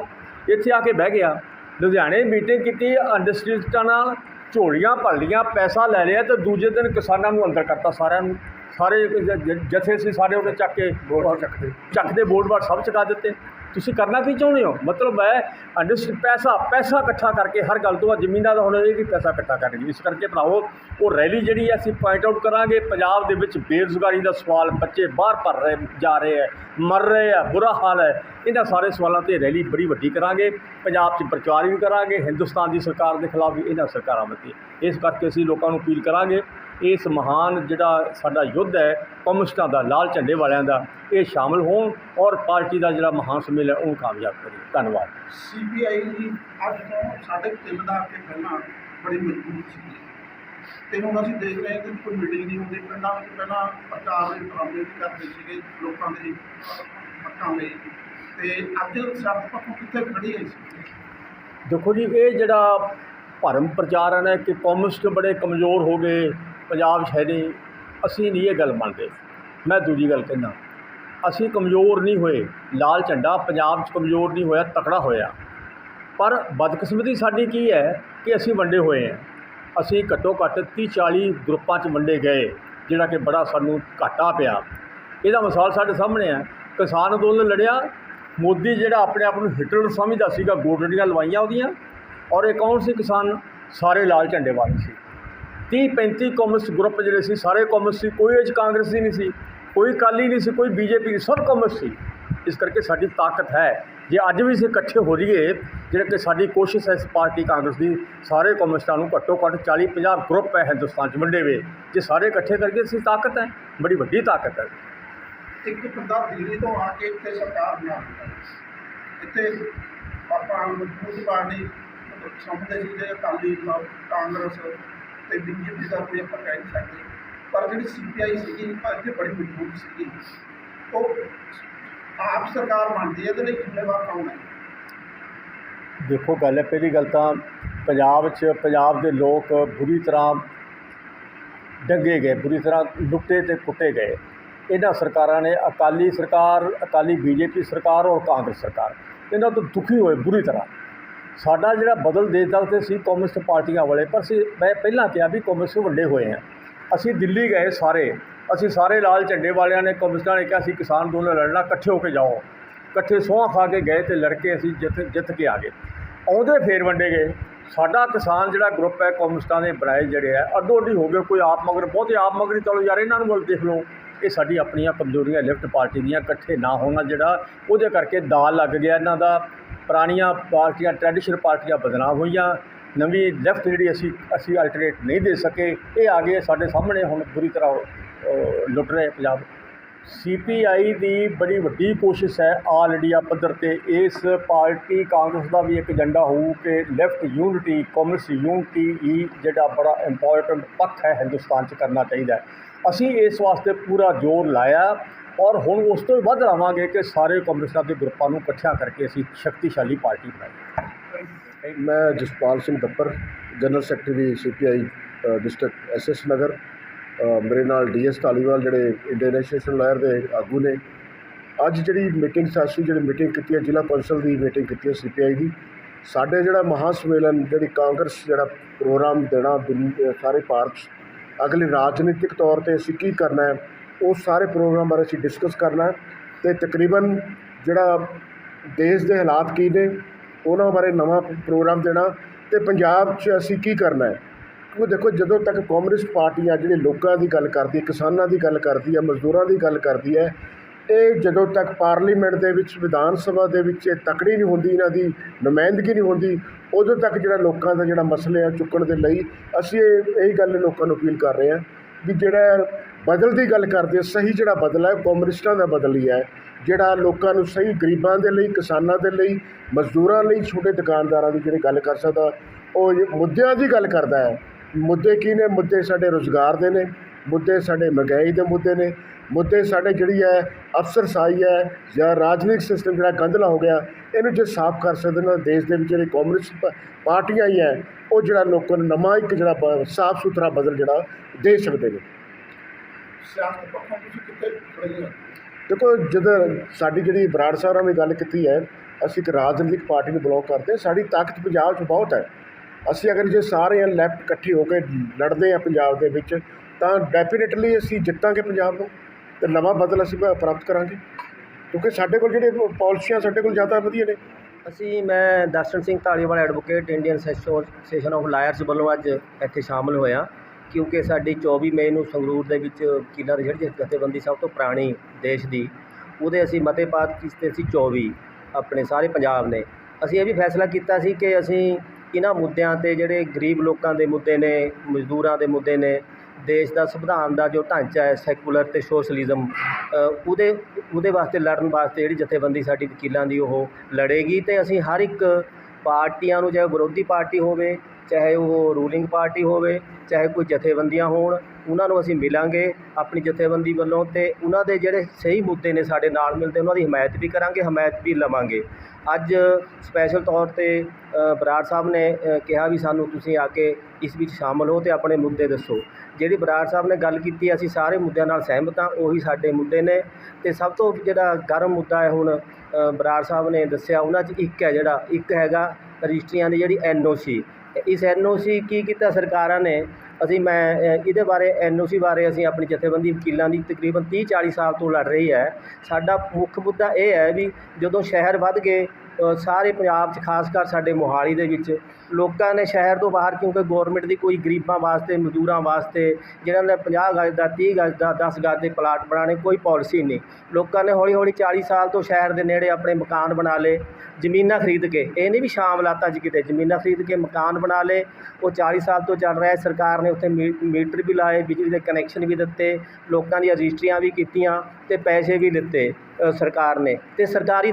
ਇੱਥੇ ਆ ਕੇ ਬਹਿ ਗਿਆ। ਲੁਧਿਆਣੇ ਮੀਟਿੰਗ ਕੀਤੀ ਇੰਡਸਟਰੀਸਟਾਂ ਨਾਲ ਝੋਲੀਆਂ ਭਰ ਲਈਆਂ ਪੈਸਾ ਲੈ ਲਿਆ ਤੇ ਦੂਜੇ ਦਿਨ ਕਿਸਾਨਾਂ ਨੂੰ ਅੰਦਰ ਕਰਤਾ ਸਾਰਿਆਂ ਨੂੰ। ਸਾਰੇ ਜਥੇ ਸੀ ਸਾਰੇ ਉਹਨੇ ਚੱਕ ਕੇ ਚੱਕਦੇ ਚੱਕਦੇ ਬੋਰਡ ਬਾਰ ਸਭ ਚਕਾ ਦਿੱਤੇ। ਤੁਸੀਂ ਕਰਨਾ ਕੀ ਚਾਹੁੰਦੇ ਹੋ? ਮਤਲਬ ਹੈ ਅੰਡਰਸਟ ਪੈਸਾ ਪੈਸਾ ਇਕੱਠਾ ਕਰਕੇ ਹਰ ਗੱਲ ਤੋਂ ਬਾਅਦ ਜ਼ਮੀਨਾਂ ਦਾ ਹੁਣ ਇਹ ਵੀ ਪੈਸਾ ਇਕੱਠਾ ਕਰਨਗੇ ਇਸ ਕਰਕੇ ਭਰਾਓ ਉਹ ਰੈਲੀ ਜਿਹੜੀ ਹੈ, ਅਸੀਂ ਪੁਆਇੰਟ ਆਊਟ ਕਰਾਂਗੇ। ਪੰਜਾਬ ਦੇ ਵਿੱਚ ਬੇਰੁਜ਼ਗਾਰੀ ਦਾ ਸਵਾਲ ਬੱਚੇ ਬਾਹਰ ਭਰ ਰਹੇ, ਜਾ ਰਹੇ ਹੈ, ਮਰ ਰਹੇ ਆ ਬੁਰਾ ਹਾਲ ਹੈ। ਇਹਨਾਂ ਸਾਰੇ ਸਵਾਲਾਂ ਤੇ ਰੈਲੀ ਬੜੀ ਵੱਡੀ ਕਰਾਂਗੇ। ਪੰਜਾਬ 'ਚ ਪ੍ਰਚਾਰ ਵੀ ਕਰਾਂਗੇ। ਹਿੰਦੁਸਤਾਨ ਦੀ ਸਰਕਾਰ ਦੇ ਖਿਲਾਫ ਵੀ ਇਹਨਾਂ ਸਰਕਾਰਾਂ ਮਤੇ ਇਸ ਕਰਕੇ ਅਸੀਂ ਲੋਕਾਂ ਨੂੰ ਅਪੀਲ ਕਰਾਂਗੇ ਇਸ ਮਹਾਨ ਜਿਹੜਾ ਸਾਡਾ ਯੁੱਧ ਹੈ ਕਮਿਊਨਿਸਟਾਂ ਦਾ ਲਾਲ ਝੰਡੇ ਵਾਲਿਆਂ ਦਾ ਇਹ ਸ਼ਾਮਲ ਹੋਣ ਔਰ ਪਾਰਟੀ ਦਾ ਜਿਹੜਾ ਮਹਾਨ ਸੁਮੇਲ ਹੈ ਉਹਨੂੰ ਕਾਮਯਾਬ ਕਰੇ। ਧੰਨਵਾਦ। ਸੀਬੀਆਈ ਜੀ ਅੱਜ ਤੋਂ ਕੁ ਤਿੰਨ ਦਹਾਕੇ ਪਹਿਲਾਂ ਬੜੀ ਮਜ਼ਬੂਤ ਸੀ। ਤੇ ਹੁਣ ਅਸੀਂ ਦੇਖ ਰਹੇ ਹਾਂ ਕਿ ਕੋਈ ਮੀਟਿੰਗ ਨਹੀਂ ਹੁੰਦੀ। ਪਿੰਡਾਂ ਵਿੱਚ ਪਹਿਲਾਂ ਪ੍ਰਚਾਰ ਦੇ ਡਰਾਮੇ ਵੀ ਕਰਦੇ ਸੀਗੇ ਲੋਕਾਂ ਦੇ ਹੱਕਾਂ ਲਈ। ਤੇ ਅੱਜ ਸਿਆਸਤ ਪੱਖੋਂ ਕਿੱਥੇ ਖੜੀ ਹੈ ਸੀ ਦੇਖੋ ਜੀ ਇਹ ਜਿਹੜਾ ਭਰਮ ਪ੍ਰਚਾਰਨ ਹੈ ਕਿ ਕਮਿਊਨਿਸਟ ਬੜੇ ਕਮਜ਼ੋਰ ਹੋ ਗਏ ਪੰਜਾਬ 'ਚ ਹੈ ਨਹੀਂ ਅਸੀਂ ਨਹੀਂ ਇਹ ਗੱਲ ਮੰਨਦੇ। ਮੈਂ ਦੂਜੀ ਗੱਲ ਕਹਿੰਦਾ, ਅਸੀਂ ਕਮਜ਼ੋਰ ਨਹੀਂ ਹੋਏ, ਲਾਲ ਝੰਡਾ ਪੰਜਾਬ 'ਚ ਕਮਜ਼ੋਰ ਨਹੀਂ ਹੋਇਆ, ਤਕੜਾ ਹੋਇਆ। ਪਰ ਬਦਕਿਸਮਤੀ ਸਾਡੀ ਕੀ ਹੈ ਕਿ ਅਸੀਂ ਵੰਡੇ ਹੋਏ ਹਾਂ। ਅਸੀਂ ਘੱਟੋ ਘੱਟ 30 40 ਗਰੁੱਪਾਂ 'ਚ ਵੰਡੇ ਗਏ, ਜਿਹੜਾ ਕਿ ਬੜਾ ਸਾਨੂੰ ਘਾਟਾ ਪਿਆ। ਇਹਦਾ ਮਿਸਾਲ ਸਾਡੇ ਸਾਹਮਣੇ ਹੈ ਕਿਸਾਨ ਅੰਦੋਲਨ ਲੜਿਆ, ਮੋਦੀ ਜਿਹੜਾ ਆਪਣੇ ਆਪ ਨੂੰ ਹਿਟਲਰ ਸਮਝਦਾ ਸੀਗਾ ਗੋਡੜੀਆਂ ਲਵਾਈਆਂ ਉਹਦੀਆਂ, ਔਰ ਇਹ ਕੌਣ ਸੀ ਕਿਸਾਨ? ਸਾਰੇ ਲਾਲ ਝੰਡੇ ਵਾਲੇ ਸੀ। 30 35 ਕਮਿਊਨਿਸਟ ਗਰੁੱਪ ਜਿਹੜੇ ਸੀ, ਸਾਰੇ ਕਮਿਊਨਿਸਟ ਸੀ, ਕੋਈ ਇਹ 'ਚ ਕਾਂਗਰਸੀ ਨਹੀਂ ਸੀ, ਕੋਈ ਅਕਾਲੀ ਨਹੀਂ ਸੀ, ਕੋਈ ਬੀਜੇਪੀ ਨਹੀਂ, ਸਭ ਕਮਿਊਨਿਸਟ ਸੀ। ਇਸ ਕਰਕੇ ਸਾਡੀ ਤਾਕਤ ਹੈ। ਜੇ ਅੱਜ ਵੀ ਅਸੀਂ ਇਕੱਠੇ ਹੋ ਜਾਈਏ, ਜਿਹੜਾ ਕਿ ਸਾਡੀ ਕੋਸ਼ਿਸ਼ ਹੈ ਇਸ ਪਾਰਟੀ ਕਾਂਗਰਸ ਦੀ, ਸਾਰੇ ਕਮਿਊਨਿਸਟਾਂ ਨੂੰ ਘੱਟੋ ਘੱਟ 40 50 ਗਰੁੱਪ ਹੈ ਹਿੰਦੁਸਤਾਨ 'ਚ ਵੰਡੇ ਹੋਏ। ਜੇ ਸਾਰੇ ਇਕੱਠੇ ਕਰਕੇ ਅਸੀਂ ਤਾਕਤ ਹੈ, ਬੜੀ ਵੱਡੀ ਤਾਕਤ ਹੈ। ਇੱਕ ਬੰਦਾ ਦਿੱਲੀ ਤੋਂ ਆ ਕੇ ਇੱਥੇ ਸਰਕਾਰ ਬਣਾ ਇੱਥੇ ਆਪਾਂ ਮਜ਼ਬੂਤ ਪਾਰਟੀ ਸਮਝਦੇ ਸੀ ਅਕਾਲੀ ਕਾਂਗਰਸ ਤੇ ਬੀਜੇਪੀ ਦਾ ਕੋਈ ਆਪਾਂ ਕਹਿ ਨਹੀਂ ਸਕਦੇ। ਪਰ ਜਿਹੜੀ ਸੀਪੀਆਈ ਸੀਗੀ ਉਹ ਇੱਥੇ ਬੜੀ ਮਜ਼ਬੂਤ ਸੀਗੀ। ਉਹ ਆਪ ਸਰਕਾਰ ਬਣਦੀ ਹੈ ਤੇ ਲਈ ਜ਼ਿੰਮੇਵਾਰ ਕੌਣ ਹੈ? ਦੇਖੋ, ਗੱਲ ਹੈ, ਪਹਿਲੀ ਗੱਲ ਤਾਂ ਪੰਜਾਬ 'ਚ, ਪੰਜਾਬ ਦੇ ਲੋਕ ਬੁਰੀ ਤਰ੍ਹਾਂ ਡੰਗੇ ਗਏ, ਬੁਰੀ ਤਰ੍ਹਾਂ ਲੁੱਟੇ ਤੇ ਕੁੱਟੇ ਗਏ। ਇਹਨਾਂ ਸਰਕਾਰਾਂ ਨੇ ਅਕਾਲੀ ਸਰਕਾਰ, ਅਕਾਲੀ ਬੀਜੇਪੀ ਸਰਕਾਰ ਔਰ ਕਾਂਗਰਸ ਸਰਕਾਰ, ਇਹਨਾਂ ਤੋਂ ਦੁਖੀ ਹੋਏ ਬੁਰੀ ਤਰ੍ਹਾਂ। ਸਾਡਾ ਜਿਹੜਾ ਬਦਲ ਦੇਸ਼ ਦਾ ਉੱਤੇ ਸੀ ਕਮਿਊਨਿਸਟ ਪਾਰਟੀਆਂ ਵਾਲੇ, ਪਰ ਅਸੀਂ ਮੈਂ ਪਹਿਲਾਂ ਕਿਹਾ ਵੀ ਕਮਿਊਨਿਸਟ ਵੱਡੇ ਹੋਏ ਆ। ਅਸੀਂ ਦਿੱਲੀ ਗਏ ਸਾਰੇ, ਅਸੀਂ ਸਾਰੇ ਲਾਲ ਝੰਡੇ ਵਾਲਿਆਂ ਨੇ ਕਮਿਊਨਿਸਟਾਂ ਨੇ ਕਿਹਾ ਅਸੀਂ ਕਿਸਾਨ ਅੰਦੋਲਨ ਲੜਨਾ, ਇਕੱਠੇ ਹੋ ਕੇ ਜਾਓ। ਇਕੱਠੇ ਸੋਹਾਂ ਖਾ ਕੇ ਗਏ ਤੇ ਲੜ ਕੇ ਅਸੀਂ ਜਿੱਤ ਜਿੱਤ ਕੇ ਆ ਗਏ। ਆਉਂਦੇ ਫੇਰ ਵੰਡੇ ਗਏ। ਸਾਡਾ ਕਿਸਾਨ ਜਿਹੜਾ ਗਰੁੱਪ ਹੈ ਕਮਿਊਨਿਸਟਾਂ ਦੇ ਬਣਾਏ ਜਿਹੜੇ ਆ ਅੱਡੋ ਅੱਡੀ ਹੋ ਗਏ, ਕੋਈ ਆਪ ਮਗਰ, ਬਹੁਤੇ ਆਪ ਮਗਰੀ ਹੀ ਚਲੋ ਯਾਰ, ਇਹਨਾਂ ਨੂੰ ਵੱਲ ਦੇਖ ਲਓ। ਇਹ ਸਾਡੀ ਆਪਣੀਆਂ ਕਮਜ਼ੋਰੀਆਂ ਲੈਫਟ ਪਾਰਟੀ ਦੀਆਂ ਇਕੱਠੇ ਨਾ ਹੋਣਾ ਜਿਹੜਾ ਉਹਦੇ ਕਰਕੇ ਦਾਲ ਲੱਗ ਗਿਆ ਇਹਨਾਂ ਦਾ। ਪੁਰਾਣੀਆਂ ਪਾਰਟੀਆਂ, ਟ੍ਰੈਡੀਸ਼ਨਲ ਪਾਰਟੀਆਂ ਬਦਨਾਮ ਹੋਈਆਂ। ਨਵੀਂ ਲੈਫਟ ਜਿਹੜੀ ਅਸੀਂ ਅਸੀਂ ਅਲਟਰਨੇਟ ਨਹੀਂ ਦੇ ਸਕੇ। ਇਹ ਆ ਗਏ ਸਾਡੇ ਸਾਹਮਣੇ ਹੁਣ ਬੁਰੀ ਤਰ੍ਹਾਂ ਲੁੱਟ ਰਹੇ ਪੰਜਾਬ। ਸੀਪੀਆਈ ਦੀ ਬੜੀ ਵੱਡੀ ਕੋਸ਼ਿਸ਼ ਹੈ ਆਲ ਇੰਡੀਆ ਪੱਧਰ ਤੇ। ਇਸ ਪਾਰਟੀ ਕਾਂਗਰਸ ਦਾ ਵੀ ਇੱਕ ਏਜੰਡਾ ਹੋਊ ਕਿ ਲੈਫਟ ਯੂਨਿਟੀ ਕਮਿਊਨਿਸਟ ਯੂਨਿਟੀ ਹੀ ਜਿਹੜਾ ਬੜਾ ਇੰਪੋਰਟੈਂਟ ਪੱਖ ਹੈ ਹਿੰਦੁਸਤਾਨ 'ਚ ਕਰਨਾ ਚਾਹੀਦਾ ਹੈ। ਅਸੀਂ ਇਸ ਵਾਸਤੇ ਪੂਰਾ ਜ਼ੋਰ ਲਾਇਆ ਔਰ ਹੁਣ ਉਸ ਤੋਂ ਵੱਧ ਲਾਵਾਂਗੇ ਕਿ ਸਾਰੇ ਕਮਿਊਨਿਸਟਾਂ ਦੇ ਗਰੁੱਪਾਂ ਨੂੰ ਇਕੱਠਿਆਂ ਕਰਕੇ ਅਸੀਂ ਸ਼ਕਤੀਸ਼ਾਲੀ ਪਾਰਟੀ ਬਣਾਈਏ ਮੈਂ Jaspal Singh Dappar, general secretary CPI district SS Nagar ਮੇਰੇ ਨਾਲ ਡੀਐਸ ਧਾਲੀਵਾਲ ਜਿਹੜੇ ਇੰਡੀਅਨ ਐਸੋਸੀਏਸ਼ਨ ਲਾਇਰ ਦੇ ਆਗੂ ਨੇ। ਅੱਜ ਜਿਹੜੀ ਮੀਟਿੰਗ ਸਾਸੀ ਜਿਹੜੀ ਮੀਟਿੰਗ ਕੀਤੀ ਹੈ, ਜ਼ਿਲ੍ਹਾ ਕੌਂਸਲ ਦੀ ਮੀਟਿੰਗ ਕੀਤੀ ਹੈ ਸੀਪੀਆਈ ਦੀ, ਸਾਡੇ ਜਿਹੜਾ ਮਹਾ ਸੰਮੇਲਨ ਜਿਹੜੀ ਕਾਂਗਰਸ ਜਿਹੜਾ ਪ੍ਰੋਗਰਾਮ ਦੇਣਾ ਸਾਰੇ ਭਾਰਤ 'ਚ ਅਗਲੇ ਰਾਜਨੀਤਿਕ ਤੌਰ ਤੇ ਅਸੀਂ ਕੀ ਕਰਨਾ ਹੈ, ਉਹ ਸਾਰੇ ਪ੍ਰੋਗਰਾਮ ਬਾਰੇ ਅਸੀਂ ਡਿਸਕਸ ਕਰਨਾ ਹੈ ਤੇ ਤਕਰੀਬਨ ਜਿਹੜਾ ਦੇਸ਼ ਦੇ ਹਾਲਾਤ ਕੀ ਨੇ, ਉਹਨਾਂ ਬਾਰੇ ਨਵਾਂ ਪ੍ਰੋਗਰਾਮ ਦੇਣਾ ਤੇ ਪੰਜਾਬ 'ਚ ਅਸੀਂ ਕੀ ਕਰਨਾ ਹੈ? ਉਹ ਦੇਖੋ, ਜਦੋਂ ਤੱਕ ਕਮਿਊਨਿਸਟ ਪਾਰਟੀਆਂ ਜਿਹੜੇ ਲੋਕਾਂ ਦੀ ਗੱਲ ਕਰਦੀ ਹੈ, ਕਿਸਾਨਾਂ ਦੀ ਗੱਲ ਕਰਦੀ ਹੈ, ਮਜ਼ਦੂਰਾਂ ਦੀ ਗੱਲ ਕਰਦੀ ਹੈ ਇਹ ਜਦੋਂ ਤੱਕ ਪਾਰਲੀਮੈਂਟ ਦੇ ਵਿੱਚ, ਵਿਧਾਨ ਸਭਾ ਦੇ ਵਿੱਚ ਇਹ ਤਕੜੀ ਨਹੀਂ ਹੁੰਦੀ, ਇਹਨਾਂ ਦੀ ਨੁਮਾਇੰਦਗੀ ਨਹੀਂ ਹੁੰਦੀ, ਉਦੋਂ ਤੱਕ ਜਿਹੜਾ ਲੋਕਾਂ ਦਾ ਜਿਹੜਾ ਮਸਲੇ ਆ ਚੁੱਕਣ ਦੇ ਲਈ ਅਸੀਂ ਇਹ, ਇਹੀ ਗੱਲ ਲੋਕਾਂ ਨੂੰ ਅਪੀਲ ਕਰ ਰਹੇ ਹਾਂ ਵੀ ਜਿਹੜਾ ਬਦਲ ਦੀ ਗੱਲ ਕਰਦੇ ਸਹੀ ਜਿਹੜਾ ਬਦਲ ਹੈ, ਉਹ ਕਮਿਊਨਿਸਟਾਂ ਦਾ ਬਦਲ ਹੀ ਹੈ, ਜਿਹੜਾ ਲੋਕਾਂ ਨੂੰ ਸਹੀ ਗਰੀਬਾਂ ਦੇ ਲਈ, ਕਿਸਾਨਾਂ ਦੇ ਲਈ, ਮਜ਼ਦੂਰਾਂ ਲਈ, ਛੋਟੇ ਦੁਕਾਨਦਾਰਾਂ ਦੀ ਜਿਹੜੀ ਗੱਲ ਕਰ ਸਕਦਾ, ਉਹ ਮੁੱਦਿਆਂ ਦੀ ਗੱਲ ਕਰਦਾ ਹੈ। ਮੁੱਦੇ ਕੀ ਨੇ? ਮੁੱਦੇ ਸਾਡੇ ਰੋਜ਼ਗਾਰ ਦੇ ਨੇ। ਮੁੱਦੇ ਸਾਡੇ ਮਹਿੰਗਾਈ ਦੇ ਮੁੱਦੇ ਨੇ ਮੁੱਦੇ ਸਾਡੇ ਜਿਹੜੀ ਹੈ ਅਫਸਰਸ਼ਾਹੀ ਹੈ ਜਾਂ ਰਾਜਨੀਤਿਕ ਸਿਸਟਮ ਜਿਹੜਾ ਗੰਧਲਾ ਹੋ ਗਿਆ ਇਹਨੂੰ ਜੇ ਸਾਫ਼ ਕਰ ਸਕਦੇ ਨਾ ਦੇਸ਼ ਦੇ ਵਿੱਚ ਜਿਹੜੇ ਕਮਿਊਨਿਸਟ ਪਾਰਟੀਆਂ ਹੀ ਹੈ ਉਹ ਜਿਹੜਾ ਲੋਕਾਂ ਨੂੰ ਨਵਾਂ ਇੱਕ ਜਿਹੜਾ ਸਾਫ਼ ਸੁਥਰਾ ਬਦਲ ਜਿਹੜਾ ਦੇ ਸਕਦੇ ਨੇ। ਸਿਆਸਤ ਪੱਖੋਂ ਤੁਸੀਂ ਕਿੱਥੇ ਖੜੇ ਹੋ? ਦੇਖੋ ਜਦੋਂ ਸਾਡੀ ਜਿਹੜੀ ਬਰਾੜ ਸਾਹਿਬਾਂ ਨੇ ਗੱਲ ਕੀਤੀ ਹੈ ਅਸੀਂ ਇੱਕ ਰਾਜਨੀਤਿਕ ਪਾਰਟੀ ਨੂੰ ਬਿਲੋਂਗ ਕਰਦੇ ਹਾਂ ਸਾਡੀ ਤਾਕਤ ਪੰਜਾਬ 'ਚ ਬਹੁਤ ਹੈ। ਅਸੀਂ ਅਗਰ ਜੇ ਸਾਰੇ ਲੈਫਟ ਇਕੱਠੇ ਹੋ ਕੇ ਲੜਦੇ ਹਾਂ ਪੰਜਾਬ ਦੇ ਵਿੱਚ ਤਾਂ ਡੈਫੀਨੇਟਲੀ ਅਸੀਂ ਜਿੱਤਾਂਗੇ ਪੰਜਾਬ ਨੂੰ ਤੇ ਨਵਾਂ ਬਦਲ ਅਸੀਂ ਪ੍ਰਾਪਤ ਕਰਾਂਗੇ। ਕਿਉਂਕਿ ਸਾਡੇ ਕੋਲ ਜਿਹੜੇ ਪਾਲਿਸੀਆਂ ਸਾਡੇ ਕੋਲ ਜ਼ਿਆਦਾ ਵਧੀਆ ਨੇ। ਅਸੀਂ, ਮੈਂ Darshan Singh Dhaliwal advocate Indian association of lawyers ਵੱਲੋਂ ਅੱਜ ਇੱਥੇ ਸ਼ਾਮਲ ਹੋਇਆ। ਕਿਉਂਕਿ ਸਾਡੀ 24 ਮਈ ਨੂੰ ਸੰਗਰੂਰ ਦੇ ਵਿੱਚ ਵਕੀਲਾਂ ਦੀ ਜਿਹੜੀ ਜਥੇਬੰਦੀ ਸਭ ਤੋਂ ਪੁਰਾਣੀ ਦੇਸ਼ ਦੀ। ਉਹਦੇ ਅਸੀਂ ਮਤੇ ਪਾਤ ਕੀਤੇ ਸੀ? 24 ਆਪਣੇ ਸਾਰੇ ਪੰਜਾਬ ਨੇ। ਅਸੀਂ ਇਹ ਵੀ ਫੈਸਲਾ ਕੀਤਾ ਸੀ ਕਿ ਅਸੀਂ ਇਹਨਾਂ ਮੁੱਦਿਆਂ ਤੇ ਜਿਹੜੇ ਗਰੀਬ ਲੋਕਾਂ ਦੇ ਮੁੱਦੇ ਨੇ, ਮਜ਼ਦੂਰਾਂ ਦੇ ਮੁੱਦੇ ਨੇ ਦੇਸ਼ ਦਾ ਸੰਵਿਧਾਨ ਦਾ ਜੋ ਢਾਂਚਾ ਹੈ ਸੈਕੂਲਰ ਤੇ ਸੋਸ਼ਲਿਜ਼ਮ ਉਹਦੇ ਉਹਦੇ ਵਾਸਤੇ ਲੜਨ ਵਾਸਤੇ ਜਿਹੜੀ ਜਥੇਬੰਦੀ ਸਾਡੀ ਵਕੀਲਾਂ ਦੀ ਉਹ ਲੜੇਗੀ ਤੇ ਅਸੀਂ ਹਰ ਇੱਕ ਪਾਰਟੀਆਂ ਨੂੰ, ਚਾਹੇ ਵਿਰੋਧੀ ਪਾਰਟੀ ਹੋਵੇ, ਚਾਹੇ ਉਹ ਰੂਲਿੰਗ ਪਾਰਟੀ ਹੋਵੇ, ਚਾਹੇ ਕੋਈ ਜਥੇਬੰਦੀਆਂ ਹੋਣ, ਉਹਨਾਂ ਨੂੰ ਅਸੀਂ ਮਿਲਾਂਗੇ ਆਪਣੀ ਜਥੇਬੰਦੀ ਵੱਲੋਂ ਤੇ ਉਹਨਾਂ ਦੇ ਜਿਹੜੇ ਸਹੀ ਮੁੱਦੇ ਨੇ ਸਾਡੇ ਨਾਲ ਮਿਲਦੇ, ਉਹਨਾਂ ਦੀ ਹਮਾਇਤ ਵੀ ਕਰਾਂਗੇ, ਹਮਾਇਤ ਵੀ ਲਵਾਂਗੇ। ਅੱਜ ਸਪੈਸ਼ਲ ਤੌਰ ਤੇ ਬਰਾੜ ਸਾਹਿਬ ਨੇ ਕਿਹਾ ਵੀ ਸਾਨੂੰ ਤੁਸੀਂ ਆ ਕੇ ਇਸ ਵਿੱਚ ਸ਼ਾਮਲ ਹੋ ਤੇ ਆਪਣੇ ਮੁੱਦੇ ਦੱਸੋ। ਜਿਹੜੀ ਬਰਾੜ ਸਾਹਿਬ ਨੇ ਗੱਲ ਕੀਤੀ, ਅਸੀਂ ਸਾਰੇ ਮੁੱਦਿਆਂ ਨਾਲ ਸਹਿਮਤ ਹਾਂ, ਉਹੀ ਸਾਡੇ ਮੁੱਦੇ ਨੇ। ਤੇ ਸਭ ਤੋਂ ਜਿਹੜਾ ਗਰਮ ਮੁੱਦਾ ਹੈ ਹੁਣ ਬਰਾੜ ਸਾਹਿਬ ਨੇ ਦੱਸਿਆ, ਉਹਨਾਂ 'ਚ ਇੱਕ ਹੈ ਜਿਹੜਾ, ਇੱਕ ਹੈਗਾ ਰਜਿਸਟਰੀਆਂ ਦੀ ਜਿਹੜੀ ਐਨਓਸੀ। ਇਸ ਐਨਓਸੀ ਕੀ ਕੀਤਾ ਸਰਕਾਰਾਂ ਨੇ? ਅਸੀਂ ਮੈਂ ਇਹਦੇ ਬਾਰੇ ਐਨਓਸੀ ਬਾਰੇ ਅਸੀਂ ਆਪਣੀ ਜਥੇਬੰਦੀ ਵਕੀਲਾਂ ਦੀ ਤਕਰੀਬਨ ਤੀਹ ਚਾਲੀ ਸਾਲ ਤੋਂ ਲੜ ਰਹੀ ਹੈ। ਸਾਡਾ ਮੁੱਖ ਮੁੱਦਾ ਇਹ ਹੈ ਵੀ ਜਦੋਂ ਸ਼ਹਿਰ ਵੱਧ ਗਏ ਸਾਰੇ ਪੰਜਾਬ 'ਚ, ਖਾਸ ਕਰ ਸਾਡੇ ਮੋਹਾਲੀ ਦੇ ਵਿੱਚ, ਲੋਕਾਂ ਨੇ ਸ਼ਹਿਰ ਤੋਂ ਬਾਹਰ, ਕਿਉਂਕਿ ਗਵਰਨਮੈਂਟ ਦੀ ਕੋਈ ਗਰੀਬਾਂ ਵਾਸਤੇ, ਮਜ਼ਦੂਰਾਂ ਵਾਸਤੇ ਜਿਹਨਾਂ ਨੇ 50 ਗਜ ਦਾ 30 ਗਜ ਦਾ 10 ਗਜ ਦੇ ਪਲਾਟ ਬਣਾਉਣੇ, ਕੋਈ ਪਾਲਿਸੀ ਨਹੀਂ। ਲੋਕਾਂ ਨੇ ਹੌਲੀ ਹੌਲੀ 40 ਸਾਲ ਤੋਂ ਸ਼ਹਿਰ ਦੇ ਨੇੜੇ ਆਪਣੇ ਮਕਾਨ ਬਣਾ ਲਏ, ਜ਼ਮੀਨਾਂ ਖਰੀਦ ਕੇ। ਇਹ ਨਹੀਂ ਵੀ ਸ਼ਾਮ ਲਾਤਾ ਜੀ ਕਿਤੇ, ਜ਼ਮੀਨਾਂ ਖਰੀਦ ਕੇ ਮਕਾਨ ਬਣਾ ਲਏ, ਉਹ 40 ਸਾਲ ਤੋਂ ਚੱਲ ਰਿਹਾ ਹੈ। ਸਰਕਾਰ ਨੇ ਉੱਥੇ ਮੀ- ਮੀਟਰ ਵੀ ਲਾਏ, ਬਿਜਲੀ ਦੇ ਕਨੈਕਸ਼ਨ ਵੀ ਦਿੱਤੇ, ਲੋਕਾਂ ਦੀਆਂ ਰਜਿਸਟਰੀਆਂ ਵੀ ਕੀਤੀਆਂ ਤੇ ਪੈਸੇ ਵੀ ਲਿੱਤੇ। ਸਰਕਾਰ ਨੇ। ਤੇ ਸਰਕਾਰੀ